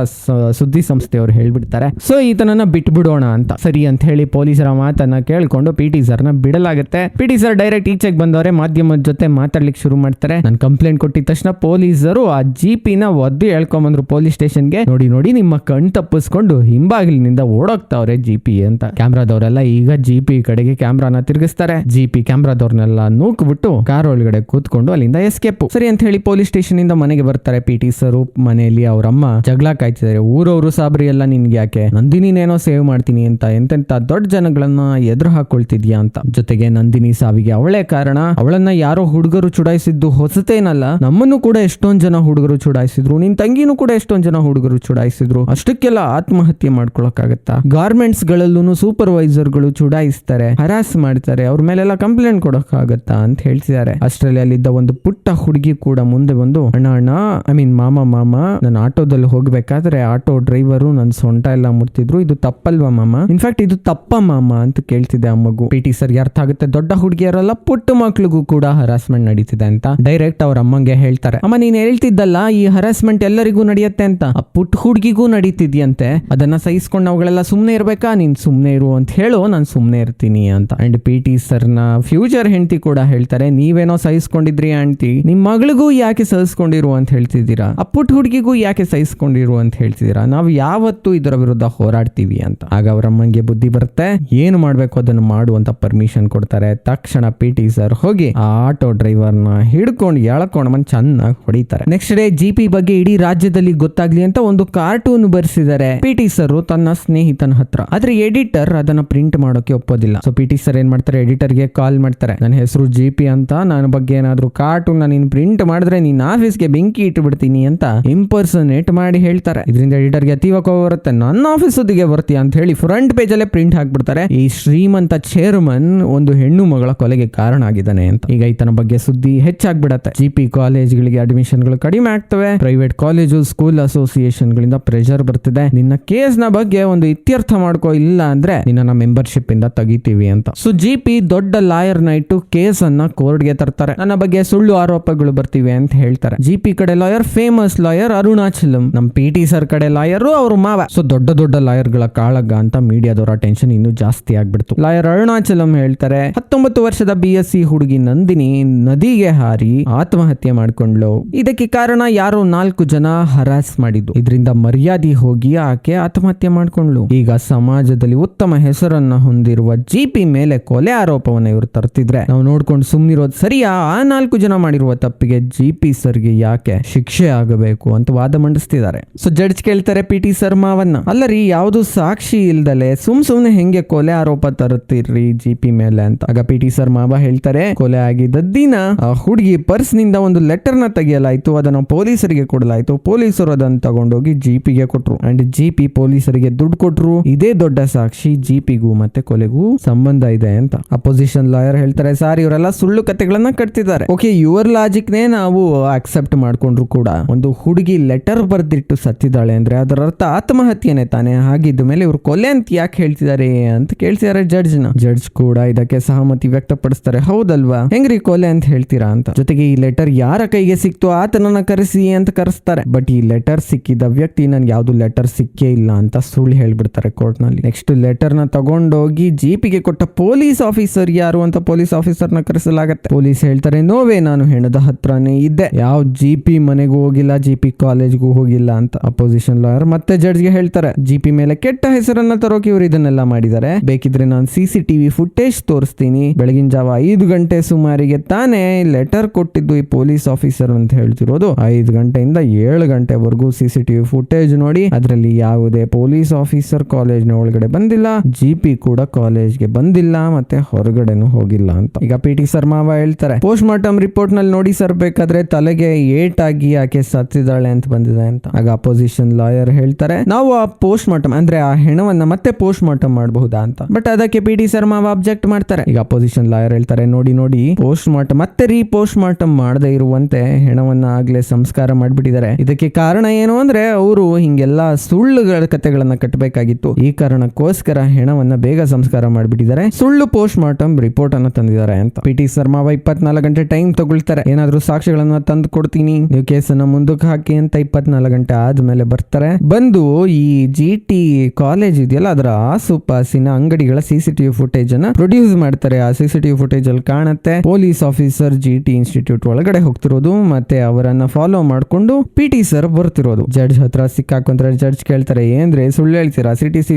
ಸುದ್ದಿ ಸಂಸ್ಥೆಯವರು ಹೇಳ್ಬಿಡ್ತಾರೆ. ಸೊ ಈತನನ್ನ ಬಿಟ್ಬಿಡೋಣ ಅಂತ. ಸರಿ ಅಂತ ಹೇಳಿ ಪೊಲೀಸರ ಮಾತನ್ನ ಕೇಳ್ಕೊಂಡು ಪಿ ಟಿ ಸರ್ನ ಬಿಡಲಾಗುತ್ತೆ. ಪಿ ಟಿ ಸರ್ ಡೈರೆಕ್ಟ್ ಈಚೆಗೆ ಬಂದವರೆ ಮಾಧ್ಯಮದ ಜೊತೆ ಮಾತಾಡ್ಲಿಕ್ಕೆ ಶುರು ಮಾಡ್ತಾರೆ. ನಾನು ಕಂಪ್ಲೇಂಟ್ ಕೊಟ್ಟಿದ ತಕ್ಷಣ ಪೊಲೀಸರು ಆ ಜಿಪಿನ ಒದ್ದು ಹೇಳ್ಕೊಂಬಂದ್ರು ಪೊಲೀಸ್ ಸ್ಟೇಷನ್ಗೆ ನೋಡಿ ನೋಡಿ ನಿಮ್ಮ ಕಣ್ ತಪ್ಪಿಸ್ಕೊಂಡು ಹಿಂಬಾಗಿಲಿನಿಂದ ಓಡೋಗ್ತಾವ್ರೆ ಜಿಪಿ ಅಂತ. ಕ್ಯಾಮ್ರಾದವರೆಲ್ಲ ಈಗ ಜಿಪಿ ಕಡೆಗೆ ಕ್ಯಾಮ್ರಾನ ತಿರುಗಿಸ್ತಾರೆ. ಜಿಪಿ ಕ್ಯಾಮ್ರಾದವ್ರನ್ನೆಲ್ಲ ನೂಕ್ಬಿಟ್ಟು ಕಾರ್ ಒಳಗಡೆ ಕೂತ್ಕೊಂಡು ಅಲ್ಲಿಂದ ಎಸ್ಕೇಪ್ ಸರಿ ಅಂತ ಹೇಳಿ ಪೊಲೀಸ್ ಸ್ಟೇಷನ್ ಇಂದ ಮನೆಗೆ ಬರ್ತಾರೆ ಪಿ ಟಿ ಸರ್ ಮನೆಯಲ್ಲಿ ಅವ್ರ ಅಮ್ಮ ಜಗಳ ಕಾಯ್ತಿದ್ದಾರೆ. ಊರವರು ಸಾಬ್ರಿ ಎಲ್ಲ ನಿನ್ಗೆ ಯಾಕೆ ನಂದಿನಿನೇನೋ ಸೇವ್ ಮಾಡ್ತೀನಿ ಅಂತ. ಎಂತೆಂತ ದೊಡ್ಡ ಜನಗಳನ್ನ ಎದುರು ಹಾಕೊಳ್ತಿದ್ಯಾ ಅಂತ. ಜೊತೆಗೆ ನಂದಿನಿ ಸಾವಿಗೆ ಅವಳೇ ಕಾರಣ, ಅವಳನ್ನ ಯಾರೋ ಹುಡುಗರು ಚುಡಾಯಿಸಿದ್ದು ಹೊಸತೇನಲ್ಲ, ನಮ್ಮನ್ನು ಕೂಡ ಎಷ್ಟೊಂದ್ ಜನ ಹುಡುಗರು ಚುಡಾಯಿಸಿದ್ರು, ನಿನ್ ತಂಗಿನೂ ಕೂಡ ಎಷ್ಟೊಂದ್ ಜನ ಹುಡುಗರು ಚುಡಾಯಿಸಿದ್ರು, ಅಷ್ಟಕ್ಕೆಲ್ಲ ಆತ್ಮಹತ್ಯೆ ಮಾಡ್ಕೊಳಕ್ಕಾಗತ್ತಾ? ಗಾರ್ಮೆಂಟ್ಸ್ ಗಳಲ್ಲೂ ಸೂಪರ್ವೈಸರ್ಗಳು ಚುಡಾಯಿಸ್ತಾರೆ, ಹರಾಸ್ ಮಾಡ್ತಾರೆ, ಅವ್ರ ಮೇಲೆಲ್ಲ ಕಂಪ್ಲೇಂಟ್ ಕೊಡಕ್ಕಾಗತ್ತಾ ಅಂತ ಹೇಳ್ತಿದ್ದಾರೆ. ಆಸ್ಟ್ರೇಲಿಯಾಲಿದ್ದ ಒಂದು ಪುಟ್ಟ ಹುಡುಗಿ ಕೂಡ ಮುಂದೆ ಬಂದು, ಅಣ್ಣ ಅಣ್ಣ, ಐ ಮೀನ್ ಮಾಮ ಮಾಮ, ನಾನು ಆಟೋದಲ್ಲಿ ಹೋಗ್ಬೇಕಾದ್ರೆ ಆಟೋ ಡ್ರೈವರು ನನ್ ಸೊಂಟ ಎಲ್ಲ ಮುಟ್ತಿದ್ರು ಇದು ತಪ್ಪಲ್ವಾ ಮಾಮ? ಇನ್ಫ್ಯಾಕ್ಟ್ ಇದು ತಪ್ಪ ಮಾಮ ಅಂತ ಕೇಳ್ತಿದೆ ಆ ಮಗು. ಪಿ ಟಿ ಸರ್ಗೆ ಅರ್ಥ ಆಗುತ್ತೆ. ದೊಡ್ಡ ಹುಡುಗಿಯರಲ್ಲ, ಪುಟ್ಟ ಮಕ್ಳಿಗೂ ಕೂಡ ಹರಾಸ್ಮೆಂಟ್ ನಡೀತಿದೆ ಅಂತ. ಡೈರೆಕ್ಟ್ ಅವ್ರ ಅಮ್ಮಂಗೆ ಹೇಳ್ತಾರೆ. ಅಮ್ಮ, ನೀನ್ ಹೇಳ್ತಿದ್ದಲ್ಲ, ಈ ಹರಾಸ್ಮೆಂಟ್ ಎಲ್ಲರಿಗೂ ನಡೆಯುತ್ತೆ ಅಂತ. ಆ ಪುಟ್ಟ ಹುಡುಗಿಗೂ ನಡೀತಿದ್ಯಂತೆ. ಅದನ್ನ ಸಹಿಸ್ಕೊಂಡು ಅವುಗಳೆಲ್ಲ ಸುಮ್ನೆ ಇರ್ಬೇಕಾ? ನೀನ್ ಸುಮ್ನೆ ಇರು ಅಂತ ಹೇಳು, ನಾನು ಸುಮ್ನೆ ಇರ್ತೀನಿ ಅಂತ. ಅಂಡ್ ಪಿ ಟಿ ಸರ್ನ ಫ್ಯೂಚರ್ ಹೆಂಡತಿ ಕೂಡ ಹೇಳ್ತಾರೆ, ನೀವೇನೋ ಸಹಿಸ್ಕೊಂಡಿದ್ರಿ ಆಂಟಿ. ನಿಮ್ ಮಗಳಿಗೂ ಯಾಕೆ ಸಹಿಸ್ಕೊಂಡಿರು ಅಂತ ಹೇಳ್ತಿದ್ದೀರಾ? ಆ ಪುಟ್ಟ ಹುಡುಗಿಗೂ ಯಾಕೆ ಸಹಿಸ್ಕೊಂಡಿರು ಅಂತ ಹೇಳ್ತಿದ್ದೀರಾ? ನಾವು ಯಾವತ್ತೂ ಇದರ ವಿರುದ್ಧ ಹೋರಾಡ್ತೀವಿ ಅಂತ. ಆಗ ಅವ್ರ ಅಮ್ಮಂಗೆ ಬುದ್ಧಿ ಬರುತ್ತೆ. ಏನು ಮಾಡ್ಬೇಕು? ಅದನ್ನು ಮಾಡುವಂತ ಪರ್ಮಿಷನ್ ಕೊಡ್ತಾರೆ. ತಕ್ಷಣ ಪಿ ಟಿ ಸರ್ ಹೋಗಿ ಆ ಆಟೋ ಡ್ರೈವರ್ನ ಹಿಡ್ಕೊಂಡು ಎಳ್ಕೊಂಡು ಬಂದು ಚೆನ್ನಾಗಿ ಹೊಡಿತಾರೆ. ನೆಕ್ಸ್ಟ್ ಡೇ ಜಿ ಪಿ ಬಗ್ಗೆ ಇಡೀ ರಾಜ್ಯದಲ್ಲಿ ಗೊತ್ತಾಗ್ಲಿ ಅಂತ ಒಂದು ಕಾರ್ಟೂನ್ ಬರ್ಸಿದ್ದಾರೆ ಪಿ ಟಿ ಸರ್ ತನ್ನ ಸ್ನೇಹಿತನ ಹತ್ರ. ಆದ್ರೆ ಎಡಿಟರ್ ಅದನ್ನ ಪ್ರಿಂಟ್ ಮಾಡೋಕೆ ಒಪ್ಪೋದಿಲ್ಲ. ಸೊ ಪಿ ಟಿ ಸರ್ ಏನ್ ಮಾಡ್ತಾರೆ? ಎಡಿಟರ್ಗೆ ಕಾಲ್ ಮಾಡ್ತಾರೆ. ನನ್ನ ಹೆಸರು ಜಿ ಪಿ ಅಂತ, ನನ್ನ ಬಗ್ಗೆ ಏನಾದ್ರು ಕಾರ್ಟೂನ್ ನೀನ್ ಪ್ರಿಂಟ್ ಮಾಡಿದ್ರೆ ನಿನ್ನ ಆಫೀಸ್ಗೆ ಬೆಂಕಿ ಇಟ್ಬಿಡ್ತೀನಿ ಅಂತ ಇಂಪರ್ಸನೇಟ್ ಮಾಡಿ ಹೇಳ್ತಾರೆ. ಇದರಿಂದ ಎಡಿಟರ್ಗೆ ಅತೀವ ಕೋಪ ಬರುತ್ತೆ. ನನ್ನ ಆಫೀಸ್ ಬರ್ತೀಯ? ಅಂತ ಹೇಳಿ ಫ್ರಂಟ್ ಪೇಜ್ ಅಲ್ಲೇ ಪ್ರಿಂಟ್ ಹಾಕ್ಬಿಡ್ತಾರೆ. ಈ ಶ್ರೀಮಂತ ಚೇರ್ಮನ್ ಒಂದು ಹೆಣ್ಣು ಮಗಳ ಕೊಲೆಗೆ ಕಾರಣ ಆಗಿದ್ದಾನೆ ಅಂತ. ಈಗ ಈತನ ಬಗ್ಗೆ ಸುದ್ದಿ ಹೆಚ್ಚಾಗ್ಬಿಡತ್ತೆ. ಜಿ ಪಿ ಕಾಲೇಜ್ಗಳಿಗೆ ಅಡ್ಮಿಷನ್ಗಳು ಕಡಿಮೆ ಆಗ್ತವೆ. ಪ್ರೈವೇಟ್ ಕಾಲೇಜು ಸ್ಕೂಲ್ ಅಸೋಸಿಯೇಷನ್ಗಳಿಂದ ಪ್ರೆಷರ್ ಬರ್ತಿದೆ. ನಿನ್ನ ಕೇಸ್ನ ಬಗ್ಗೆ ಒಂದು ಇತ್ಯರ್ಥ ಮಾಡ್ಕೋ, ಇಲ್ಲ ಅಂದ್ರೆ ನಿನ್ನ ಮೆಂಬರ್ಶಿಪ್ ಇಂದ ತೆಗಿತೀವಿ ಅಂತ. ಸೊ ಜಿ ಪಿ ದೊಡ್ಡ ಲಾಯರ್ ಇಟ್ಟು ಕೇಸ್ ಅನ್ನ ಕೋರ್ಟ್ಗೆ ತರ್ತಾರೆ. ನನ್ನ ಬಗ್ಗೆ ಸುಳ್ಳು ಆರೋಪಗಳು ಬರ್ತಿವೆ ಅಂತ ಹೇಳ್ತಾರೆ. ಜಿ ಪಿ ಕಡೆ ಲಾಯರ್ ಫೇಮಸ್ ಲಾಯರ್ ಅರುಣಾಚಲಂ. ನಮ್ ಪಿ ಟಿ ಸರ್ ಕಡೆ ಲಾಯರ್ ಅವ್ರ ಮಾವ. ಸೊ ದೊಡ್ಡ ದೊಡ್ಡ ಲಾಯರ್ಗಳ ಕಾಳಗ ಅಂತ ಮೀಡಿಯಾದವರ ಟೆನ್ಷನ್ ಇನ್ನೂ ಜಾಸ್ತಿ ಆಗ್ಬಿಡ್ತು ಲಾಯರ್ ಅರುಣಾಚಲಂ ಹೇಳ್ತಾರೆ, ಹತ್ತೊಂಬತ್ತು ವರ್ಷದ ಬಿ ಎಸ್ ಸಿ ಹುಡುಗಿ ನಂದಿನಿ ನದಿಗೆ ಹಾರಿ ಆತ್ಮಹತ್ಯೆ ಮಾಡಿಕೊಂಡ್ಲು ಇದಕ್ಕೆ ಕಾರಣ ಯಾರೋ ನಾಲ್ಕು ಜನ ಹರಾಸ್ ಮಾಡಿದ್ದು. ಇದರಿಂದ ಮರ್ಯಾದೆ ಹೋಗಿ ಆಕೆ ಆತ್ಮಹತ್ಯೆ ಮಾಡಿಕೊಂಡ್ಲು ಈಗ ಸಮಾಜದಲ್ಲಿ ಉತ್ತಮ ಹೆಸರನ್ನ ಹೊಂದಿರುವ ಜಿಪಿ ಮೇಲೆ ಕೊಲೆ ಆರೋಪವನ್ನ ಇವರು ತರ್ತಿದ್ರೆ, ನಾವು ನೋಡ್ಕೊಂಡು ಸುಮ್ನಿರೋದು ಸರಿಯಾ? ಆ ನಾಲ್ಕು ಜನ ಮಾಡಿರುವ ತಪ್ಪಿಗೆ ಜಿಪಿ ಸರ್ಗೆ ಯಾಕೆ ಶಿಕ್ಷೆ ಆಗಬೇಕು ಅಂತ ವಾದ ಮಂಡಿಸ್ತಿದ್ದಾರೆ. ಸೊ ಜಡ್ಜ್ ಕೇಳ್ತಾರೆ ಪಿ ಟಿ ಶರ್ಮಾವನ್ನ ಅಲ್ಲರಿ, ಯಾವುದು ಸಾಕ್ಷಿ ಇಲ್ದಲೆ ಸುಮ್ ಸುಮ್ನೆ ಹೆಂಗೆ ಕೊಲೆ ಆರೋಪ ತರುತ್ತೀರ್ರಿ ಜಿ ಪಿ ಮೇಲೆ ಅಂತ. ಆಗ ಪಿ ಟಿ ಸರ್ ಮಾವ ಹೇಳ್ತಾರೆ, ಕೊಲೆ ಆಗಿದ್ದ ದಿನ ಆ ಹುಡುಗಿ ಪರ್ಸ್ನಿಂದ ಒಂದು ಲೆಟರ್ನ ತೆಗೆಯಲಾಯ್ತು. ಅದನ್ನು ಪೊಲೀಸರಿಗೆ ಕೊಡಲಾಯ್ತು. ಪೊಲೀಸರು ಅದನ್ನು ತಗೊಂಡೋಗಿ ಜಿಪಿಗೆ ಕೊಟ್ರು. ಅಂಡ್ ಜಿಪಿ ಪೊಲೀಸರಿಗೆ ದುಡ್ಡು ಕೊಟ್ರು. ಇದೇ ದೊಡ್ಡ ಸಾಕ್ಷಿ ಜಿಪಿಗೂ ಮತ್ತೆ ಕೊಲೆಗೂ ಸಂಬಂಧ ಇದೆ ಅಂತ. ಅಪೋಸಿಷನ್ ಲಾಯರ್ ಹೇಳ್ತಾರೆ, ಸರ್, ಇವರೆಲ್ಲ ಸುಳ್ಳು ಕತೆಗಳನ್ನ ಕಟ್ತಿದ್ದಾರೆ. ಓಕೆ ಯುವರ್ ಲಾಜಿಕ್ ನೇ ನಾವು ಅಕ್ಸೆಪ್ಟ್ ಮಾಡ್ಕೊಂಡ್ರು ಕೂಡ. ಒಂದು ಹುಡುಗಿ ಲೆಟರ್ ಬರ್ದಿಟ್ಟು ಸತ್ತಿದ್ದಾಳೆ ಅಂದ್ರೆ ಅದರ ಅರ್ಥ ಆತ್ಮಹತ್ಯೆನೆ ತಾನೆ. ಹಾಗಿದ್ದ ಮೇಲೆ ಇವ್ರು ಕೊಲೆ ಅಂತ ಯಾಕೆ ಹೇಳ್ತಿದ್ದಾರೆ ಅಂತ ಕೇಳ್ತಿದ್ದಾರೆ ಜಡ್ಜ್ನ? ಜಡ್ಜ್ ಕೂಡ ಇದಕ್ಕೆ ಸಹಮತಿ ವ್ಯಕ್ತಪಡಿಸ್ತಾರೆ. ಹೌದಲ್ವಾ? ಹೆಂಗ್ರಿ ಕೊಲೆ ಅಂತ ಹೇಳ್ತೀರಾ ಅಂತ? ಜೊತೆಗೆ ಈ ಲೆಟರ್ ಯಾರ ಕೈಗೆ ಸಿಕ್ತು ಆತನನ್ನ ಕರೆಸಿ ಅಂತ ಕರೆಸ್ತಾರೆ. ಬಟ್ ಈ ಲೆಟರ್ ಸಿಕ್ಕಿದ ವ್ಯಕ್ತಿ ನನ್ಗೆ ಯಾವ್ದು ಲೆಟರ್ ಸಿಕ್ಕೇ ಇಲ್ಲ ಅಂತ ಸುಳ್ಳು ಹೇಳ್ಬಿಡ್ತಾರೆ ಕೋರ್ಟ್ನಲ್ಲಿ. ನೆಕ್ಸ್ಟ್ ಲೆಟರ್ನ ತಗೊಂಡೋಗಿ ಜೀಪಿಗೆ ಕೊಟ್ಟ ಪೊಲೀಸ್ ಆಫೀಸರ್ ಯಾರು ಅಂತ ಪೊಲೀಸ್ ಆಫೀಸರ್ನ ಕರೆಸಲಾಗತ್ತೆ. ಪೊಲೀಸ್ ಹೇಳ್ತಾರೆ, ನೋವೇ, ನಾನು ಹೆಣದ ಹತ್ರನೇ ಇದ್ದೆ. ಯಾವ ಜಿಪಿ ಮನೆಗೂ ಹೋಗಿಲ್ಲ, ಜಿಪಿ ಕಾಲೇಜ್ಗೂ ಹೋಗಿಲ್ಲ ಅಂತ. ಅಪೋಸಿಷನ್ ಲಾಯರ್ ಮತ್ತೆ ಜಡ್ಜ್ಗೆ ಹೇಳ್ತಾರೆ, ಜಿಪಿ ಮೇಲೆ ಕೆಟ್ಟ ಹೆಸರನ್ನ ತರೋಕೆ ಇವರು ಇದನ್ನೆಲ್ಲ ಮಾಡಿದ್ದಾರೆ. ಬೇಕಿದ್ರೆ ನಾನು ಸಿ ಸಿ ಟಿವಿ ಫುಟೇಜ್ ತೋರಿಸ್ತೀನಿ. ಬೆಳಗಿನ ಜಾವ ಐದು ಗಂಟೆ ಸುಮಾರಿಗೆ ತಾನೇ ಲೆಟರ್ ಕೊಟ್ಟಿದ್ದು ಈ ಪೊಲೀಸ್ ಆಫೀಸರ್ ಅಂತ ಹೇಳ್ತಿರೋದು. ಐದು ಗಂಟೆಯಿಂದ ಏಳು ಗಂಟೆವರೆಗೂ ಸಿ ಸಿ ಟಿವಿ ಫುಟೇಜ್ ನೋಡಿ, ಅದರಲ್ಲಿ ಯಾವುದೇ ಪೊಲೀಸ್ ಆಫೀಸರ್ ಕಾಲೇಜ್ನ ಒಳಗಡೆ ಬಂದಿಲ್ಲ ಜಿ ಪಿ ಕೂಡ ಕಾಲೇಜ್ಗೆ ಬಂದಿಲ್ಲ, ಮತ್ತೆ ಹೊರಗಡೆನೂ ಹೋಗಿಲ್ಲ ಅಂತ. ಈಗ ಪಿ ಟಿ ಶರ್ಮಾವ ಹೇಳ್ತಾರೆ ಪೋಸ್ಟ್ ಮಾರ್ಟಮ್ ರಿಪೋರ್ಟ್ನಲ್ಲಿ ನೋಡಿ ಸರ್ ಬೇಕಾದ್ರೆ ತಲೆಗೆ ಏಟ್ ಆಗಿ ಆಕೆ ಸತ್ತಿದ್ದಾಳೆ ಅಂತ ಬಂದಿದೆ ಅಂತ. ಆಗ ಅಪೋಸಿಷನ್ ಲಾಯರ್ ಹೇಳ್ತಾರೆ, ನಾವು ಆ ಪೋಸ್ಟ್ ಮಾರ್ಟಮ್ ಅಂದ್ರೆ ಆ ಹೆಣವನ್ನ ಮತ್ತೆ ಪೋಸ್ಟ್ ಮಾರ್ಟಮ್ ಮಾಡಬಹುದಾ ಅಂತ. ಬಟ್ ಅದಕ್ಕೆ ಪಿ ಟಿ ಶರ್ಮಾ ಅಬ್ಜೆಕ್ಟ್ ಮಾಡ್ತಾರೆ. ಈಗ ಅಪೋಸಿಷನ್ ಲಾಯರ್ ಹೇಳ್ತಾರೆ, ನೋಡಿ ನೋಡಿ ಪೋಸ್ಟ್ ಮಾರ್ಟಮ್ ಮತ್ತೆ ರೀ ಪೋಸ್ಟ್ ಮಾರ್ಟಮ್ ಮಾಡದೇ ಇರುವಂತೆ ಹೆಣವನ್ನ ಆಗ್ಲೇ ಸಂಸ್ಕಾರ ಮಾಡ್ಬಿಟ್ಟಿದ್ದಾರೆ. ಇದಕ್ಕೆ ಕಾರಣ ಏನು ಅಂದ್ರೆ ಅವರು ಹಿಂಗೆಲ್ಲ ಸುಳ್ಳುಗಳ ಕಥೆಗಳನ್ನ ಕಟ್ಟಬೇಕಾಗಿತ್ತು ಈ ಕಾರಣಕ್ಕೋಸ್ಕರ ಹೆಣವನ್ನ ಬೇಗ ಸಂಸ್ಕಾರ ಮಾಡಿಬಿಟ್ಟಿದ್ದಾರೆ. ಸುಳ್ಳು ಪೋಸ್ಟ್ ಮಾರ್ಟಮ್ ರಿಪೋರ್ಟ್ ಅನ್ನ ತಂದಿದ್ದಾರೆ ಅಂತ. ಪಿ ಟಿ ಶರ್ಮಾ ಇಪ್ಪತ್ನಾಲ್ಕು ಗಂಟೆ ಟೈಮ್ ತಗೊಳ್ತಾರೆ. ಏನಾದ್ರೂ ಸಾಕ್ಷಿಗಳನ್ನ ತಂದು ಕೊಡ್ತೀನಿ. ನೀವು ಕೇಸನ್ನ ಮುಂದಕ್ಕೆ ಹಾಕಿ ಅಂತ ಇಪ್ಪತ್ನಾಲ್ಕು ಗಂಟೆ ಆದ್ಮೇಲೆ ಬರ್ತಾರೆ. ಬಂದು ಈ ಜಿ ಟಿ ಕಾಲೇಜ್ ಇದೆಯಲ್ಲ, ಅದರ ಆಸುಪಾಸಿನ ಅಂಗಡಿಗಳ ಸಿಸಿಟಿವಿ ಫುಟೇಜ್ ಅನ್ನ ಪ್ರೊಡ್ಯೂಸ್ ಮಾಡ್ತಾರೆ. ಆ ಸಿಸಿಟಿವಿ ಫುಟೇಜ್ ಅಲ್ಲಿ ಕಾಣುತ್ತೆ. Police officer G T institute ಒಳಗಡೆ ಹೋಗ್ತಿರೋದು, ಮತ್ತೆ ಅವರನ್ನ ಫಾಲೋ ಮಾಡ್ಕೊಂಡು ಪಿ ಟಿ ಸರ್ ಬರ್ತಿರೋದು. ಜಡ್ಜ್ ಹತ್ರ ಸಿಕ್ಕಾಕೊಂತಾರೆ ಜಡ್ಜ್ ಕೇಳ್ತಾರೆ, ಏನ್ರಿ ಸುಳ್ಳು ಹೇಳ್ತೀರಾ? C T C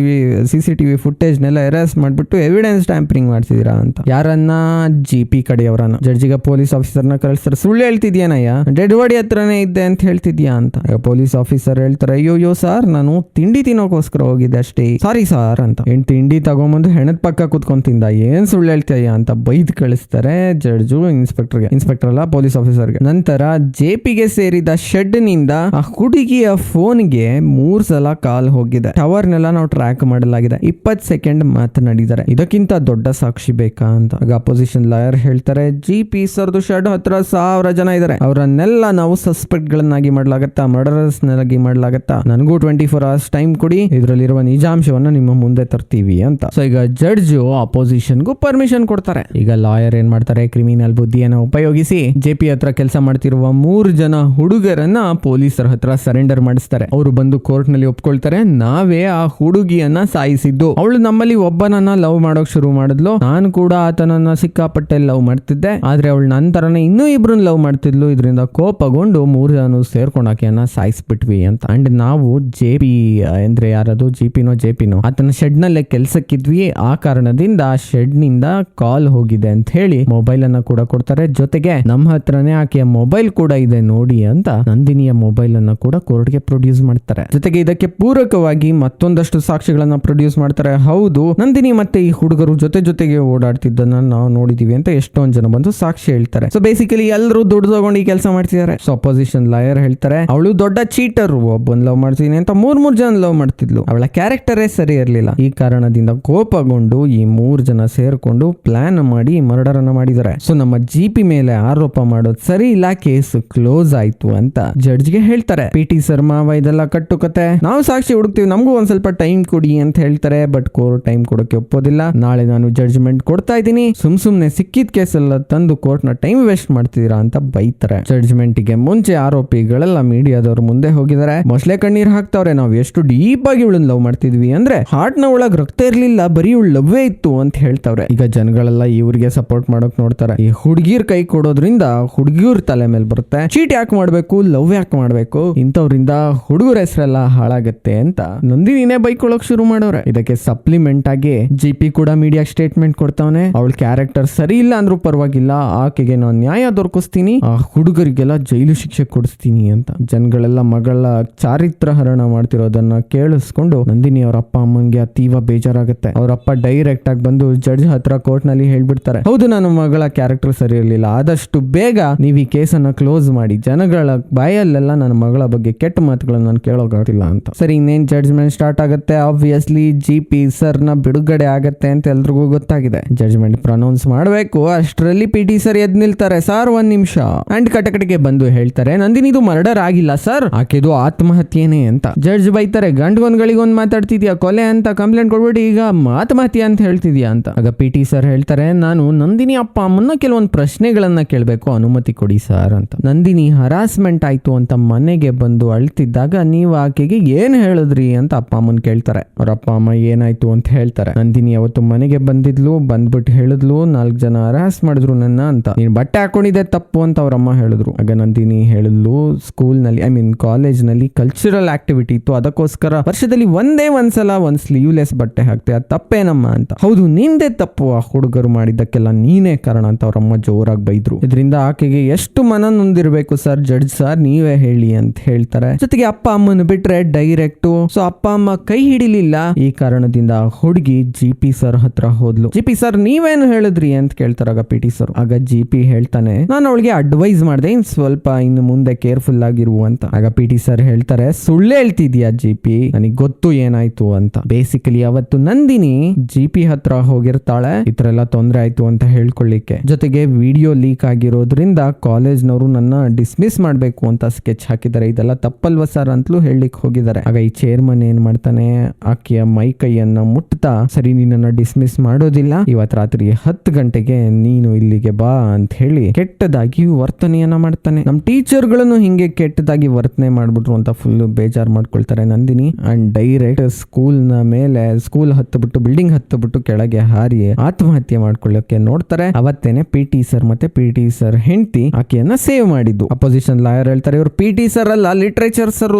C C TV footage ನೆಲ್ಲ ಎರೆಸ್ಟ್ ಮಾಡ್ಬಿಟ್ಟು ಎವಿಡೆನ್ಸ್ ಟ್ಯಾಂಪರಿಂಗ್ ಮಾಡ್ತಿದೀರಾ ಅಂತ. ಯಾರನ್ನ? ಜಿ ಪಿ ಕಡೆಯವರನ್ನ. ಜಡ್ಜಿಗೆ ಪೊಲೀಸ್ ಆಫೀಸರ್ನ ಕಳಿಸ್ತಾರೆ ಸುಳ್ಳು ಹೇಳ್ತಿದ್ಯಾನಯ್ಯ? ಡೆಡ್ ಬಾಡಿ ಹತ್ರನೇ ಇದ್ದೆ ಅಂತ ಹೇಳ್ತಿದ್ಯಾ ಅಂತ. ಪೊಲೀಸ್ ಆಫೀಸರ್ ಹೇಳ್ತಾರೆ ಅಯ್ಯೋ ಅಯ್ಯೋ ಸರ್ ನಾನು ತಿಂಡಿ ತಿನ್ನೋಕೋಸ್ಕರ ಹೋಗಿದ್ದೆ ಅಷ್ಟೇ. ಸಾರಿ ಸರ್ ಅಂತ. ಏನ್ ತಿಂಡಿ ತಗೊಂಬಂದು ಹೆಣದ ಪಕ್ಕ ಕುತ್ಕೊಂಡ್ ತಿಂದ, ಏನ್ ಸುಳ್ಳು ಹೇಳ್ತೀಯ ಅಂತ ಬೈದ್ ಕಳಿಸ್ತಾರೆ ಜಡ್ಜು ಇನ್ಸ್ಪೆಕ್ಟರ್ಗೆ, ಇನ್ಸ್ಪೆಕ್ಟರ್ ಅಲ್ಲ ಪೊಲೀಸ್ ಆಫೀಸರ್ಗೆ. ನಂತರ ಜೆಪಿಗೆ ಸೇರಿದ ಶೆಡ್ನಿಂದ ಆ ಹುಡುಗಿಯ ಫೋನ್ಗೆ ಮೂರ್ ಸಲ ಕಾಲ್ ಹೋಗಿದೆ. ಟವರ್ ನೆಲ್ಲ ನಾವು ಟ್ರ್ಯಾಕ್ ಮಾಡಲಾಗಿದೆ. ಇಪ್ಪತ್ ಸೆಕೆಂಡ್ ಮಾತನಾಡಿದ್ದಾರೆ. ಇದಕ್ಕಿಂತ ದೊಡ್ಡ ಸಾಕ್ಷಿ ಬೇಕಾ ಅಂತ. ಆಗ ಅಪೋಸಿಷನ್ ಲಾಯರ್ ಹೇಳ್ತಾರೆ, ಜಿ ಪಿ ಸರ್ದು ಶೆಡ್ ಹತ್ರ ಸಾವಿರ ಜನ ಇದಾರೆ. ಅವರನ್ನೆಲ್ಲ ನಾವು ಸಸ್ಪೆಕ್ಟ್ ಗಳನ್ನಾಗಿ ಮಾಡಲಾಗುತ್ತಾ? ಮರ್ಡರರ್ಸ್ ನಾಗಿ ಮಾಡಲಾಗುತ್ತಾ? ನನಗೂ ಟ್ವೆಂಟಿ ಫೋರ್ ಅವರ್ಸ್ ಟೈಮ್ ಕೊಡಿ. ಇದರಲ್ಲಿರುವ ನಿಜಾಂಶವನ್ನ ನಿಮ್ಮ ಮುಂದೆ ತರ್ತೀವಿ ಅಂತ. ಸೊ, ಈಗ ಜಡ್ಜ್ ಅಪೋಸಿಷನ್ಗೂ ಪರ್ಮಿಷನ್ ಕೊಡ್ತಾರೆ. ಈಗ ಲಾಯರ್ ಏನ್ ಮಾಡ್ತಾರೆ? ಕ್ರಿಮಿನಲ್ ಬುದ್ಧಿಯನ್ನ ಉಪಯೋಗಿಸಿ ಜೆ ಪಿ ಹತ್ರ ಕೆಲಸ ಮಾಡ್ತಿರುವ ಮೂರು ಜನ ಹುಡುಗರನ್ನ ಪೊಲೀಸರ ಹತ್ರ ಸರೆಂಡರ್ ಮಾಡಿಸ್ತಾರೆ. ಅವರು ಬಂದು ಕೋರ್ಟ್ನಲ್ಲಿ ಒಪ್ಕೊಳ್ತಾರೆ. ನಾವೇ ಆ ಹುಡುಗಿಯನ್ನ ಸಾಯಿಸಿದ್ದು. ಅವಳು ನಮ್ಮಲ್ಲಿ ಒಬ್ಬನನ್ನ ಲವ್ ಮಾಡೋಕ್ ಶುರು ಮಾಡಿದ್ಲು. ನಾನು ಕೂಡ ಆತನನ್ನ ಸಿಕ್ಕಾಪಟ್ಟೆ ಲವ್ ಮಾಡ್ತಿದ್ದೆ. ಆದ್ರೆ ಅವಳು ನಂತರನೇ ಇನ್ನೂ ಇಬ್ರನ್ನ ಲವ್ ಮಾಡ್ತಿದ್ಲು. ಇದರಿಂದ ಕೋಪಗೊಂಡು ಮೂರು ಜನ ಸೇರ್ಕೊಂಡು ಆಕೆಯನ್ನ ಸಾಯಿಸ್ಬಿಟ್ವಿ ಅಂತ. ಅಂಡ್ ನಾವು ಜೆ ಪಿ ಅಂದ್ರೆ ಯಾರದು? ಜಿಪಿನೋ ಪಿನೋ ಜೆ ಪಿನೋ ಆತನ ಶೆಡ್ ನಲ್ಲೇ ಕೆಲ್ಸಕ್ಕಿದ್ವಿ. ಆ ಕಾರಣದಿಂದ ಶೆಡ್ನಿಂದ ಕಾಲ್ ಹೋಗಿದೆ ಅಂತ ಹೇಳಿ ಮೊಬೈಲ್ ಅನ್ನ ಕೂಡ ಕೊಡ್ತಾರೆ. ಜೊತೆಗೆ ನಮ್ಮ ಹತ್ರನೇ ಆಕೆಯ ಮೊಬೈಲ್ ಕೂಡ ಇದೆ ನೋಡಿ ಅಂತ ನಂದಿನಿಯ ಮೊಬೈಲ್ ಅನ್ನ ಕೂಡ ಕೋರ್ಟ್ಗೆ ಪ್ರೊಡ್ಯೂಸ್ ಮಾಡ್ತಾರೆ. ಜೊತೆಗೆ ಇದಕ್ಕೆ ಪೂರಕವಾಗಿ ಮತ್ತೊಂದಷ್ಟು ಸಾಕ್ಷಿಗಳನ್ನ ಪ್ರೊಡ್ಯೂಸ್ ಮಾಡ್ತಾರೆ. ಹೌದು, ನಂದಿನಿ ಮತ್ತೆ ಈ ಹುಡುಗರು ಜೊತೆ ಜೊತೆಗೆ ಓಡಾಡ್ತಿದ್ದನ್ನ ನಾವು ನೋಡಿದೀವಿ ಅಂತ ಎಷ್ಟೊಂದ್ ಜನ ಬಂದು ಸಾಕ್ಷಿ ಹೇಳ್ತಾರೆ. ಸೊ ಬೇಸಿಕಲಿ ಎಲ್ಲರೂ ದುಡ್ಡು ತಗೊಂಡು ಈ ಕೆಲಸ ಮಾಡ್ತಿದ್ದಾರೆ. ಸೊ ಅಪೋಸಿಷನ್ ಲಾಯರ್ ಹೇಳ್ತಾರೆ, ಅವಳು ದೊಡ್ಡ ಚೀಟರ್ ಒಬ್ಬನ್ ಲವ್ ಮಾಡ್ತೀನಿ ಅಂತ ಮೂರ್ ಮೂರ್ ಜನ ಲವ್ ಮಾಡ್ತಿದ್ಲು. ಅವಳ ಕ್ಯಾರೆಕ್ಟರೇ ಸರಿ ಇರಲಿಲ್ಲ. ಈ ಕಾರಣದಿಂದ ಕೋಪಗೊಂಡು ಈ ಮೂರ್ ಜನ ಸೇರ್ಕೊಂಡು ಪ್ಲಾನ್ ಮಾಡಿ ಮರ್ಡರ್ ಅನ್ನ ಮಾಡಿದ್ದಾರೆ. ಸೊ ನಮ್ಮ ಜಿ ಪಿ ಮೇಲೆ ಆರೋಪ ಮಾಡೋದು ಸರಿ ಇಲ್ಲ ಕೇಸ್ ಕ್ಲೋಸ್ ಆಯ್ತು ಅಂತ ಜಡ್ಜ್ಗೆ ಹೇಳ್ತಾರೆ. ಪಿ ಟಿ ಶರ್ಮಾ ಇದೆಲ್ಲ ಕಟ್ಟುಕತೆ. ನಾವು ಸಾಕ್ಷಿ ಹುಡುಕ್ತಿವಿ, ನಮಗೂ ಒಂದ್ ಸ್ವಲ್ಪ ಟೈಮ್ ಕೊಡಿ ಅಂತ ಹೇಳ್ತಾರೆ ಬಟ್ ಕೋರ್ಟ್ ಟೈಮ್ ಕೊಡೋಕೆ ಒಪ್ಪೋದಿಲ್ಲ. ನಾಳೆ ನಾನು ಜಡ್ಜ್ಮೆಂಟ್ ಕೊಡ್ತಾ ಇದ್ದೀನಿ. ಸುಮ್ ಸುಮ್ನೆ ಸಿಕ್ಕಿದ ಕೇಸ್ ಎಲ್ಲ ತಂದು ಕೋರ್ಟ್ನ ಟೈಮ್ ವೇಸ್ಟ್ ಮಾಡ್ತಿದೀರಾ ಅಂತ ಬೈತಾರೆ. ಜಡ್ಜ್ಮೆಂಟ್ಗೆ ಮುಂಚೆ ಆರೋಪಿಗಳೆಲ್ಲ ಮೀಡಿಯಾದವ್ರ ಮುಂದೆ ಹೋಗಿದ್ದಾರೆ. ಮೊಸಳೆ ಕಣ್ಣೀರ್ ಹಾಕ್ತಾವ್ರೆ, ನಾವು ಎಷ್ಟು ಡೀಪ್ ಆಗಿ ಇವಳನ್ನ ಲವ್ ಮಾಡ್ತಿದ್ವಿ ಅಂದ್ರೆ ಹಾರ್ಟ್ನ ಒಳಗ್ ರಕ್ತ ಇರ್ಲಿಲ್ಲ, ಬರೀ ಇವಳು ಲವ್ವೇ ಇತ್ತು ಅಂತ ಹೇಳ್ತಾವ್ರೆ. ಈಗ ಜನಗಳೆಲ್ಲ ಇವ್ರಿಗೆ ಸಪೋರ್ಟ್ ಮಾಡೋಕ್ ನೋಡ್ತಾರೆ. ಈ ಹುಡುಗಿರ್ ಕೈ ಕೊಡೋದ್ರಿಂದ ಹುಡುಗಿಯರ್ ತಲೆ ಮೇಲೆ ಬರುತ್ತೆ. ಚೀಟ್ ಯಾಕೆ ಮಾಡ್ಬೇಕು? ಲವ್ ಯಾಕೆ ಮಾಡ್ಬೇಕು? ಇಂಥವ್ರಿಂದ ಹುಡುಗರ ಹೆಸರೆಲ್ಲ ಹಾಳಾಗತ್ತೆ ಅಂತ ನಂದಿನಿನೇ ಬೈಕೊಳ್ಳೋಕ್ ಶುರು ಮಾಡೋರೆ. ಇದಕ್ಕೆ ಸಪ್ಲಿಮೆಂಟ್ ಆಗಿ ಜಿ ಪಿ ಕೂಡ ಮೀಡಿಯಾ ಸ್ಟೇಟ್ಮೆಂಟ್ ಕೊಡ್ತಾವನೆ. ಅವಳ ಕ್ಯಾರೆಕ್ಟರ್ ಸರಿ ಇಲ್ಲ ಅಂದ್ರೂ ಪರವಾಗಿಲ್ಲ. ಆಕೆಗೆ ನಾನು ನ್ಯಾಯ ದೊರಕಿಸ್ತೀನಿ. ಆ ಹುಡುಗರಿಗೆಲ್ಲ ಜೈಲು ಶಿಕ್ಷೆ ಕೊಡಿಸ್ತೀನಿ ಅಂತ. ಜನಗಳೆಲ್ಲ ಮಗಳ ಚಾರಿತ್ರ ಹರಣ ಮಾಡ್ತಿರೋದನ್ನ ಕೇಳಿಸ್ಕೊಂಡು ನಂದಿನಿ ಅವ್ರ ಅಪ್ಪ ಅಮ್ಮಂಗೆ ಅತೀವ ಬೇಜಾರಾಗುತ್ತೆ. ಅವರಪ್ಪ ಡೈರೆಕ್ಟ್ ಆಗಿ ಬಂದು ಜಡ್ಜ್ ಹತ್ರ ಕೋರ್ಟ್ನಲ್ಲಿ ಹೇಳ್ಬಿಡ್ತಾರೆ. ಹೌದು ನನ್ನ ಮಗಳ ಕ್ಯಾರೆಕ್ಟರ್ ಸರಿ ಇರಲಿಲ್ಲ. ಆದಷ್ಟು ಬೇಗ ನೀವು ಈ ಕೇಸನ್ನ ಕ್ಲೋಸ್ ಮಾಡಿ. ಜನಗಳ ಬಾಯಲ್ಲೆಲ್ಲ ನನ್ನ ಮಗಳ ಬಗ್ಗೆ ಕೆಟ್ಟ ಮಾತುಗಳನ್ನ ನಾನು ಕೇಳೋಕಾಗಿಲ್ಲ ಅಂತ. ಸರಿ, ಇನ್ನೇನ್ ಜಡ್ಜ್ಮೆಂಟ್ ಸ್ಟಾರ್ಟ್ ಆಗುತ್ತೆ? ಆಬ್ವಿಯಸ್ಲಿ ಜಿ ಪಿ ಸರ್ನ ಬಿಡುಗಡೆ ಆಗತ್ತೆ ಅಂತ ಎಲ್ರಿಗೂ ಗೊತ್ತಾಗಿದೆ. ಜಡ್ಜ್ಮೆಂಟ್ ಪ್ರೊನೌನ್ಸ್ ಮಾಡಬೇಕು. ಅಷ್ಟರಲ್ಲಿ ಪಿ ಟಿ ಸರ್ ಎದ್ ನಿಲ್ತಾರೆ. ಸರ್ ಒಂದ್ ನಿಮಿಷ. ಅಂಡ್ ಕಟಕಟಿಗೆ ಬಂದು ಹೇಳ್ತಾರೆ, ನಂದಿನಿ, ಇದು ಮರ್ಡರ್ ಆಗಿಲ್ಲ ಸರ್ ಆಕೆದು ಆತ್ಮಹತ್ಯೆನೇ ಅಂತ. ಜಡ್ಜ್ ಬೈತಾರೆ, ಗಂಡ್ಗೊಂದ್ಗಳಿಗೊಂದ್ ಮಾತಾಡ್ತಿದ್ಯಾ? ಕೊಲೆ ಅಂತ ಕಂಪ್ಲೇಂಟ್ ಕೊಡ್ಬಿಟ್ಟು ಈಗ ಆತ್ಮಹತ್ಯೆ ಅಂತ ಹೇಳ್ತಿದ್ಯಾ ಅಂತ. ಆಗ ಪಿ ಟಿ ಸರ್ ಹೇಳ್ತಾರೆ, ನಾನು ನಂದಿನಿ ಅಪ್ಪ ಅಮ್ಮನ ಕೆಲವೊಂದು ಪ್ರಶ್ನೆಗಳನ್ನ ಕೇಳಬೇಕು, ಅನುಮತಿ ಕೊಡಿ ಸರ್ ಅಂತ. ನಂದಿನಿ, ಹರಾಸ್ಮೆಂಟ್ ಆಯ್ತು ಅಂತ ಮನೆಗೆ ಬಂದು ಅಳ್ತಿದ್ದಾಗ ನೀವು ಆಕೆಗೆ ಏನ್ ಹೇಳಿದ್ರಿ ಅಂತ ಅಪ್ಪ ಅಮ್ಮನ್ ಕೇಳ್ತಾರೆ. ಅವ್ರ ಅಪ್ಪ ಅಮ್ಮ ಏನಾಯ್ತು ಅಂತ ಹೇಳ್ತಾರೆ. ನಂದಿನಿ ಅವತ್ತು ಮನೆಗೆ ಬಂದಿದ್ಲು, ಬಂದ್ಬಿಟ್ಟು ಹೇಳಿದ್ಲು, ನಾಲ್ಕು ಜನ ಹರಾಸ್ ಮಾಡಿದ್ರು ನನ್ನ ಅಂತ. ನೀನ್ ಬಟ್ಟೆ ಹಾಕೊಂಡಿದ್ದೆ ತಪ್ಪು ಅಂತ ಅವ್ರ ಅಮ್ಮ ಹೇಳಿದ್ರು. ಆಗ ನಂದಿನಿ ಹೇಳಿದ್ಲು ಸ್ಕೂಲ್ನಲ್ಲಿ ಐ ಮೀನ್ ಕಾಲೇಜ್ನಲ್ಲಿ ಕಲ್ಚರಲ್ ಆಕ್ಟಿವಿಟಿ ಇತ್ತು. ಅದಕ್ಕೋಸ್ಕರ ವರ್ಷದಲ್ಲಿ ಒಂದೇ ಒಂದ್ಸಲ ಒಂದ್ ಸ್ಲೀವ್ಲೆಸ್ ಬಟ್ಟೆ ಹಾಕ್ತೆ. ಅದು ತಪ್ಪೇನಮ್ಮ ಅಂತ. ಹೌದು, ನಿಂದೆ ತಪ್ಪು ಆ ಹುಡುಗರು ಮಾಡಿದ್ದಕ್ಕೆಲ್ಲ ನೀನೇ ಕಾರಣ ಅಂತ ಅವರಮ್ಮ ಜೋರಾಗಿ ಬೈದ್ರು. ಇದರಿಂದ ಆಕೆಗೆ ಎಷ್ಟು ಮನ ನೊಂದಿರ್ಬೇಕು ಸರ್, ಜಡ್ಜ್ ಸರ್, ನೀವೇ ಹೇಳಿ ಅಂತ ಹೇಳ್ತಾರೆ. ಜೊತೆಗೆ ಅಪ್ಪ ಅಮ್ಮನ ಬಿಟ್ರೆ ಡೈರೆಕ್ಟ್. ಸೊ ಅಪ್ಪ ಅಮ್ಮ ಕೈ ಹಿಡಿಲಿಲ್ಲ. ಈ ಕಾರಣದಿಂದ ಹುಡುಗಿ ಜಿ ಪಿ ಸರ್ ಹತ್ರ ಹೋದ್ಲು. ಜಿ ಪಿ ಸರ್ ನೀವೇನು ಹೇಳಿದ್ರಿ ಅಂತ ಕೇಳ್ತಾರಾಗ ಪಿ ಟಿ ಸರ್ ಆಗ ಜಿ ಪಿ ಹೇಳ್ತಾನೆ, ನಾನು ಅವಳಿಗೆ ಅಡ್ವೈಸ್ ಮಾಡಿದೆ ಇನ್ ಸ್ವಲ್ಪ ಇನ್ನು ಮುಂದೆ ಕೇರ್ಫುಲ್ ಆಗಿರುವ ಅಂತ. ಆಗ ಪಿ ಟಿ ಸರ್ ಹೇಳ್ತಾರೆ, ಸುಳ್ಳು ಹೇಳ್ತಿದ್ಯಾ ಜಿ ಪಿ ನನಗೆ ಗೊತ್ತು ಏನಾಯ್ತು ಅಂತ. ಬೇಸಿಕಲಿ ಅವತ್ತು ನಂದಿನಿ ಜಿ ಪಿ ಹತ್ರ ಹೋಗಿರ್ತಾಳೆ. ಈ ಎಲ್ಲ ತೊಂದ್ರೆ ಆಯ್ತು ಅಂತ ಹೇಳ್ಕೊಳ್ಳಿಕ್ಕೆ. ಜೊತೆಗೆ ವಿಡಿಯೋ ಲೀಕ್ ಆಗಿರೋದ್ರಿಂದ ಕಾಲೇಜ್ನವರು ನನ್ನ ಡಿಸ್ಮಿಸ್ ಮಾಡಬೇಕು ಅಂತ ಸ್ಕೆಚ್ ಹಾಕಿದ್ದಾರೆ. ಇದೆಲ್ಲ ತಪ್ಪಲ್ವ ಸರ್ ಅಂತಲೂ ಹೇಳಲಿಕ್ಕೆ ಹೋಗಿದ್ದಾರೆ. ಆಗ ಈ ಚೇರ್ಮನ್ ಏನ್ ಮಾಡ್ತಾನೆ? ಆಕೆಯ ಮೈ ಕೈಯನ್ನ ಮುಟ್ತಾ, ಸರಿ, ನಿನ್ನನ್ನ ಡಿಸ್ಮಿಸ್ ಮಾಡೋದಿಲ್ಲ. ಇವತ್ ರಾತ್ರಿ ಹತ್ತು ಗಂಟೆಗೆ ನೀನು ಇಲ್ಲಿಗೆ ಬಾ ಅಂತ ಹೇಳಿ ಕೆಟ್ಟದಾಗಿ ವರ್ತನೆಯನ್ನ ಮಾಡ್ತಾನೆ. ನಮ್ ಟೀಚರ್ಗಳನ್ನು ಹಿಂಗೆ ಕೆಟ್ಟದಾಗಿ ವರ್ತನೆ ಮಾಡ್ಬಿಟ್ರು ಅಂತ ಫುಲ್ ಬೇಜಾರ್ ಮಾಡ್ಕೊಳ್ತಾರೆ ನಂದಿನಿ. ಅಂಡ್ ಡೈರೆಕ್ಟ್ ಸ್ಕೂಲ್ನ ಮೇಲೆ ಸ್ಕೂಲ್ ಹತ್ತು ಬಿಟ್ಟು ಬಿಲ್ಡಿಂಗ್ ಹತ್ತು ಬಿಟ್ಟು ಕೆಳಗೆ ಹಾರಿ ಆತ್ಮಹತ್ಯೆ ಮಾಡ್ಕೊಳ್ಳೋಕೆ ನೋಡ್ತಾರೆ. ಅವತ್ತೇನೆ ಪಿ ಟಿ ಸರ್ ಮತ್ತೆ ಪಿ ಟಿ ಸರ್ ಹೆಂಡತಿ ಆಕೆಯನ್ನ ಸೇವ್ ಮಾಡಿದ್ದು. ಅಪೋಸಿಷನ್ ಲಾಯರ್ ಹೇಳ್ತಾರೆ, ಇವರು ಪಿ ಟಿ ಸರ್ ಅಲ್ಲ ಲಿಟ್ರೇಚರ್ ಸರ್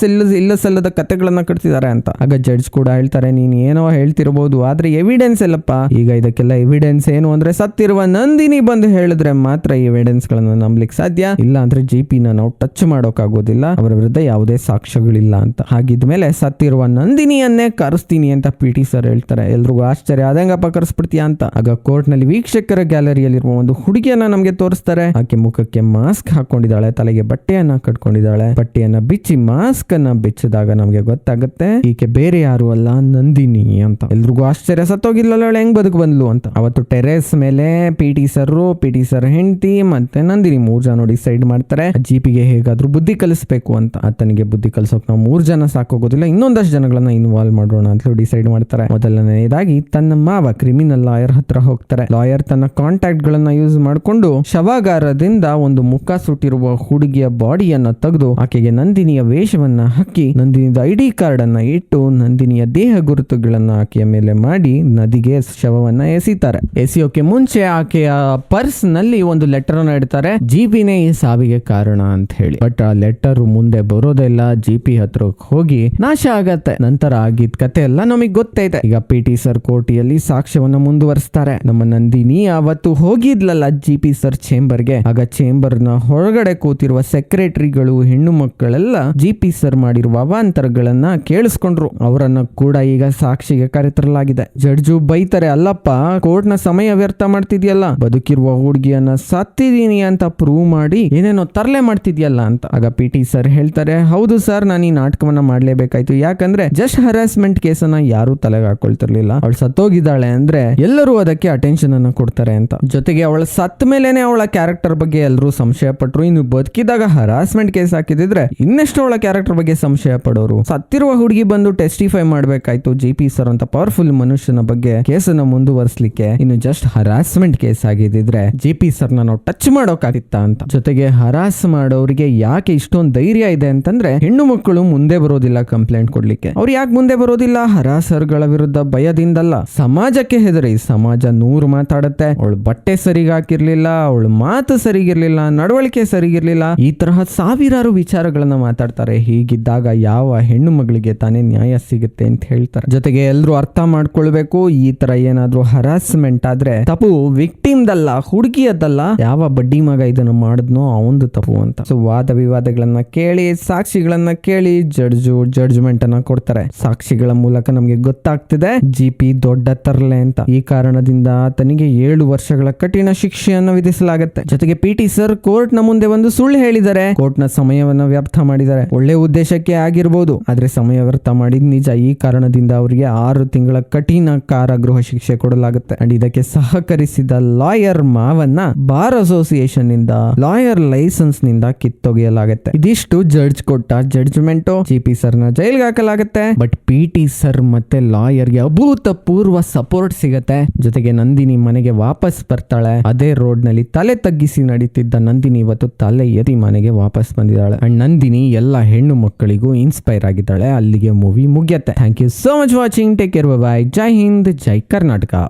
ಸಿಲ್ಲ ಇಲ್ಲ ಸಲ್ಲದ ಕತೆಗಳನ್ನ ಕಟ್ತಿದ್ದಾರೆ ಅಂತ. ಆಗ ಜಡ್ಜ್ ಕೂಡ ಹೇಳ್ತಾರೆ, ನೀನ್ ಏನೋ ಹೇಳ್ತಿರಬಹುದು ಆದ್ರೆ ಎವಿಡೆನ್ಸ್ ಎಲ್ಲಪ್ಪ. ಈಗ ಇದಕ್ಕೆಲ್ಲ ಎವಿಡೆನ್ಸ್ ಏನು ಅಂದ್ರೆ ಸತ್ತಿರುವ ನಂದಿನಿ ಬಂದು ಹೇಳಿದ್ರೆ ಮಾತ್ರ ಈ ಎವಿಡೆನ್ಸ್ ಗಳನ್ನ ನಂಬಲಿಕ್ಕೆ ಸಾಧ್ಯ. ಇಲ್ಲ ಅಂದ್ರೆ ಜಿ ಪಿ ನ ನಾವು ಟಚ್ ಮಾಡೋಕ್ಕಾಗೋದಿಲ್ಲ ಅವರ ವಿರುದ್ಧ ಯಾವುದೇ ಸಾಕ್ಷ್ಯಗಳಿಲ್ಲ ಅಂತ. ಹಾಗಿದ್ಮೇಲೆ ಸತ್ತಿರುವ ನಂದಿನಿಯನ್ನೇ ಕರೆಸ್ತೀನಿ ಅಂತ ಪಿ ಟಿ ಸರ್ ಹೇಳ್ತಾರೆ. ಎಲ್ರಿಗೂ ಆಶ್ಚರ್ಯ. ಅದಂಗಪ್ಪ ಕರೆಸ್ಬಿಡ್ತೀಯ ಅಂತ. ಆಗ ಕೋರ್ಟ್ನಲ್ಲಿ ವೀಕ್ಷಕರ ಗ್ಯಾಲರಿಯಲ್ಲಿರುವ ಒಂದು ಹುಡುಗಿಯನ್ನ ನಮಗೆ ತೋರಿಸ್ತಾರೆ. ಆಕೆ ಮುಖಕ್ಕೆ ಮಾಸ್ಕ್ ಹಾಕೊಂಡಿದ್ದಾಳೆ, ತಲೆಗೆ ಬಟ್ಟೆಯನ್ನ ಕಟ್ಕೊಂಡಿದ್ದಾಳೆ. ಬಟ್ಟೆಯನ್ನ ಬಿಚ್ಚಿ ಮಾಸ್ಕ್ ಅನ್ನ ಬಿಚ್ಚಿದಾಗ ನಮಗೆ ಗೊತ್ತಾಗುತ್ತೆ, ಈಕೆ ಬೇರೆ ಯಾರು ಅಲ್ಲ, ನಂದಿನಿ ಅಂತ. ಎಲ್ರಿಗೂ ಆಶ್ಚರ್ಯ. ಸತ್ತೋಗಿಲ್ಲ ಹೆಂಗ್ ಬದುಕು ಬಂದ್ಲು ಅಂತ. ಅವತ್ತು ಟೆರೆಸ್ ಮೇಲೆ P T sir P T sir ಹೆಂಡತಿ ಮತ್ತೆ ನಂದಿನಿ ಮೂರ್ ಜನ ಡಿಸೈಡ್ ಮಾಡ್ತಾರೆ. ಜಿಪಿಗೆ ಹೇಗಾದ್ರೂ ಬುದ್ಧಿ ಕಲಿಸ್ಬೇಕು ಅಂತ. ಆತನಿಗೆ ಬುದ್ಧಿ ಕಲಿಸೋಕ್ ನಾವು ಮೂರ್ ಜನ ಸಾಕೋಗೋದಿಲ್ಲ ಇನ್ನೊಂದಷ್ಟು ಜನಗಳನ್ನ ಇನ್ವಾಲ್ವ್ ಮಾಡೋಣ ಅಂತ ಡಿಸೈಡ್ ಮಾಡ್ತಾರೆ. ಮೊದಲನೇದಾಗಿ ತನ್ನ ಮಾವ ಕ್ರಿಮಿನಲ್ ಲಾಯರ್ ಹತ್ರ ಹೋಗ್ತಾರೆ. ಲಾಯರ್ ತನ್ನ ಕಾಂಟ್ಯಾಕ್ಟ್ ಗಳನ್ನ ಯೂಸ್ ಮಾಡಿಕೊಂಡು ಶವಾಗಾರದಿಂದ ಒಂದು ಮುಖ ಸುಟ್ಟಿರುವ ಹುಡುಗಿಯ ಬಾಡಿಯನ್ನ ತೆಗೆದು ಆಕೆಗೆ ನಂದಿನಿಯ ವೇಷವನ್ನ ಹಾಕಿ ನಂದಿನಿದ ಐಡಿ ಕಾರ್ಡ್ ಅನ್ನ ಇಟ್ಟು ನಂದಿನಿಯ ದೇಹ ಗುರುತುಗಳನ್ನ ಆಕೆಯ ಮೇಲೆ ಮಾಡಿ ನದಿಗೆ ಶವವನ್ನ ಎಸಿತಾರೆ ಎಸೆಯೋಕೆ ಮುಂಚೆ ಆಕೆಯ ಪರ್ಸ್ನಲ್ಲಿ ಒಂದು ಲೆಟರ್ ಅನ್ನ ಇಡ್ತಾರೆ. ಜಿಪಿನೇ ಈ ಸಾವಿಗೆ ಕಾರಣ ಅಂತ ಹೇಳಿ. ಬಟ್ ಆ ಲೆಟರ್ ಮುಂದೆ ಬರೋದೆಲ್ಲ ಜಿಪಿ ಹತ್ರ ಹೋಗಿ ನಾಶ ಆಗತ್ತೆ. ನಂತರ ಆಗಿದ್ ಕತೆ ಎಲ್ಲ ನಮಗ್ ಗೊತ್ತೈತೆ. ಈಗ ಪಿ ಟಿ ಸರ್ ಕೋರ್ಟಿಯಲ್ಲಿ ಸಾಕ್ಷ್ಯವನ್ನ ಮುಂದುವರಿಸ್ತಾರೆ. ನಮ್ಮ ನಂದಿನಿ ಅವತ್ತು ಹೋಗಿದ್ಲಲ್ಲ ಜಿ ಪಿ ಸರ್ ಚೇಂಬರ್ಗೆ. ಆಗ ಚೇಂಬರ್ನ ಹೊರಗಡೆ ಕೂತಿರುವ ಸೆಕ್ರೆಟರಿಗಳು, ಹೆಣ್ಣು ಮಕ್ಕಳೆಲ್ಲ ಜಿ ಪಿ ಸರ್ ಮಾಡಿರುವ ಅವಾಂತರಗಳನ್ನ ಕೇಳಿಸ್ಕೊಂಡ್ರು. ಅವರನ್ನ ಕೂಡ ಈಗ ಸಾಕ್ಷಿಗೆ ಕರೆತರಲಾಗಿದೆ. ಜಡ್ಜು ಬೈತಾರೆ, ಅಲ್ಲಪ್ಪ ಕೋರ್ಟ್ನ ಸಮಯ ವ್ಯರ್ಥ ಮಾಡ್ತಿದ್ಯಲ್ಲ. ಬದುಕಿರುವ ಹುಡುಗಿಯನ್ನ ಸತ್ತಿದೀನಿ ಅಂತ ಪ್ರೂವ್ ಮಾಡಿ ಏನೇನೋ ತರಲೆ ಮಾಡ್ತಿದ್ಯಲ್ಲ ಅಂತ. ಆಗ ಪಿ ಟಿ ಸರ್ ಹೇಳ್ತಾರೆ, ಹೌದು ಸರ್, ನಾನು ಈ ನಾಟಕವನ್ನ ಮಾಡ್ಲೇಬೇಕಾಯ್ತು. ಯಾಕಂದ್ರೆ ಜಸ್ಟ್ ಹರಾಸ್ಮೆಂಟ್ ಕೇಸನ್ನ ಯಾರು ತಲೆಗೆ ಹಾಕೊಳ್ತಿರ್ಲಿಲ್ಲ ಅವಳು ಸತ್ತೋಗಿದ್ದಾಳೆ ಅಂದ್ರೆ ಎಲ್ಲರೂ ಅದಕ್ಕೆ ಅಟೆನ್ಷನ್ ಅನ್ನ ಕೊಡ್ತಾರೆ ಅಂತ. ಜೊತೆಗೆ ಅವಳ ಸತ್ತ ಮೇಲೇನೆ ಅವಳ ಕ್ಯಾರೆಕ್ಟರ್ ಬಗ್ಗೆ ಎಲ್ಲರೂ ಸಂಶಯ ಪಟ್ರು ಇನ್ನು ಬದುಕಿದಾಗ ಹರಾಸ್ಮೆಂಟ್ ಕೇಸ್ ಹಾಕಿದಿದ್ರೆ ಇನ್ನಷ್ಟು ಅವಳ ಕ್ಯಾರೆಕ್ಟರ್ ಬಗ್ಗೆ ಸಂಶಯ ಪಡೋರು ಸತ್ತಿರುವ ಹುಡುಗಿ ಬಂದು ಟೆಸ್ಟಿಫೈ ಮಾಡ್ಬೇಕಾಯ್ತು. ಜಿ ಪಿ ಸರ್ ಅಂತ ಪವರ್ಫುಲ್ ಮನುಷ್ಯನ ಬಗ್ಗೆ ಕೇಸನ್ನ ಮುಂದುವರಿಸಲಿಕ್ಕೆ. ಇನ್ನು ಜಸ್ಟ್ ಹರಾಸ್ಮೆಂಟ್ ಕೇಸ್ ಆಗಿದ್ರೆ ಜಿ ಪಿ ಸರ್ ನಾವು ಟಚ್ ಮಾಡೋಕಾಗಿತ್ತ ಅಂತ. ಜೊತೆಗೆ ಹರಾಸ್ ಮಾಡೋರಿಗೆ ಯಾಕೆ ಇಷ್ಟೊಂದು ಧೈರ್ಯ ಇದೆ ಅಂತಂದ್ರೆ ಹೆಣ್ಣು ಮಕ್ಕಳು ಮುಂದೆ ಬರೋದಿಲ್ಲ ಕಂಪ್ಲೇಂಟ್ ಕೊಡ್ಲಿಕ್ಕೆ. ಅವ್ರು ಯಾಕೆ ಮುಂದೆ ಬರೋದಿಲ್ಲ? ಹರಾಸರ್ಗಳ ವಿರುದ್ಧ ಭಯದಿಂದಲ್ಲ. ಸಮಾಜಕ್ಕೆ ಹೆದರಿ, ಸಮಾಜ ನೂರು ಮಾತಾಡುತ್ತೆ. ಅವಳು ಬಟ್ಟೆ ಸರಿಗಾಕಿರ್ಲಿಲ್ಲ, ಅವಳು ಮಾತು ಸರಿಗಿರ್ಲಿಲ್ಲ, ನಡವಳಿಕೆ ಸರಿಗಿರ್ಲಿಲ್ಲ. ಈ ತರಹ ಸಾವಿರಾರು ವಿಚಾರಗಳನ್ನ ಮಾತಾಡ್ತಾರೆ. ಹೀಗಿದ್ದಾಗ ಯಾವ ಹೆಣ್ಣು ಮಗಳಿಗೆ ತಾನೇ ನ್ಯಾಯ ಸಿಗುತ್ತೆ ಅಂತ ಹೇಳ್ತಾರೆ. ಜೊತೆಗೆ ಎಲ್ಲರೂ ಅರ್ಥ ಮಾಡ್ಕೊಳ್ಬೇಕು. ಈ ತರ ಏನಾದ್ರೂ ಹರಾಸ್ಮೆಂಟ್ ಆದ್ರೆ ತಪ್ಪು. ವಿಕ್ಟಿಮ್ದಲ್ಲ ಹುಡುಗಿಯದಲ್ಲ ಯಾವ ಬಡ್ಡಿ ಮಗ ಇದನ್ನ ಮಾಡಿದ್ನೋ ಅವಂದು ತಪ್ಪು ಅಂತ. ಸೊ ವಾದ ವಿವಾದಗಳನ್ನ ಕೇಳಿ, ಸಾಕ್ಷಿಗಳನ್ನ ಕೇಳಿ ಜಡ್ಜು ಜಡ್ಜ್ಮೆಂಟ್ ಅನ್ನ ಕೊಡ್ತಾರೆ. ಸಾಕ್ಷಿಗಳ ಮೂಲಕ ನಮ್ಗೆ ಗೊತ್ತಾಗ್ತಿದೆ. ಜಿ ಪಿ ದೊಡ್ಡ ತರಲೆ ಅಂತ. ಈ ಕಾರಣದಿಂದ ಆತನಿಗೆ ಏಳು ವರ್ಷಗಳ ಕಠಿಣ ಶಿಕ್ಷೆಯನ್ನು ವಿಧಿಸಲಾಗುತ್ತೆ. ಜೊತೆಗೆ ಪಿಟಿ ಸರ್ ಕೋರ್ಟ್ನ ಮುಂದೆ ಒಂದು ಸುಳ್ಳು ಹೇಳಿದ್ದಾರೆ ಕೋರ್ಟ್ನ ಸಮಯವನ್ನ ವ್ಯರ್ಥ ಮಾಡಿದ್ದಾರೆ ಒಳ್ಳೆ ಉದ್ದೇಶಕ್ಕೆ ಆಗಿರ್ಬೋದು. ಆದ್ರೆ ಸಮಯ ವ್ಯರ್ಥ ಮಾಡಿದ್ ನಿಜ, ಈ ಕಾರಣದಿಂದ ಅವರಿಗೆ ಆರು ತಿಂಗಳ ಕಠಿಣ ಕಾರಾಗೃಹ ಶಿಕ್ಷೆ ಕೊಡಲಾಗುತ್ತೆ. ಅಂಡ್ ಇದಕ್ಕೆ ಸಹಕರಿಸಿದ ಲಾಯರ್ ಮಾವನ್ನ ಬಾರ್ ಅಸೋಸಿಯೇಷನ್ನಿಂದ ಲಾಯರ್ ಲೈಸೆನ್ಸ್ನಿಂದ ಕಿತ್ತೊಗೆಯಲಾಗುತ್ತೆ. ಇದಿಷ್ಟು ಜಡ್ಜ್ ಕೊಟ್ಟ ಜಡ್ಜ್ಮೆಂಟ್ ಜಿಪಿ ಸರ್ನ ಜೈಲ್ಗೆ ಹಾಕಲಾಗುತ್ತೆ. ಬಟ್ ಪಿಟಿ ಸರ್ ಮತ್ತೆ ಲಾಯರ್ಗೆ ಅಭೂತಪೂರ್ವ ಸಪೋರ್ಟ್ ಸಿಗತ್ತೆ. ಜೊತೆಗೆ ನಂದಿನಿ ಮನೆಗೆ ವಾಪಸ್ ಬರ್ತಾಳೆ. ಅದೇ ರೋಡ್ನಲ್ಲಿ ತಲೆ ತಗ್ಗಿಸಿ ನಡೀತಿದ್ದ ನಂದಿನಿ ಇವತ್ತು ತಲೆ ಎದಿ ಮನೆಗೆ ವಾಪಸ್ ಬಂದಿದ್ದಾಳೆ. ಅಂಡ್ ನಂದಿನಿ ಎಲ್ಲ ಹೆಣ್ಣು ಮಕ್ಕಳಿಗೂ ಇನ್ಸ್ಪೈರ್ ಆಗಿದ್ದಾಳೆ. ಅಲ್ಲಿಗೆ movie ಮುಗಿಯತ್ತೆ. Thank you so much watching take care bye Jai Hind Jai Karnataka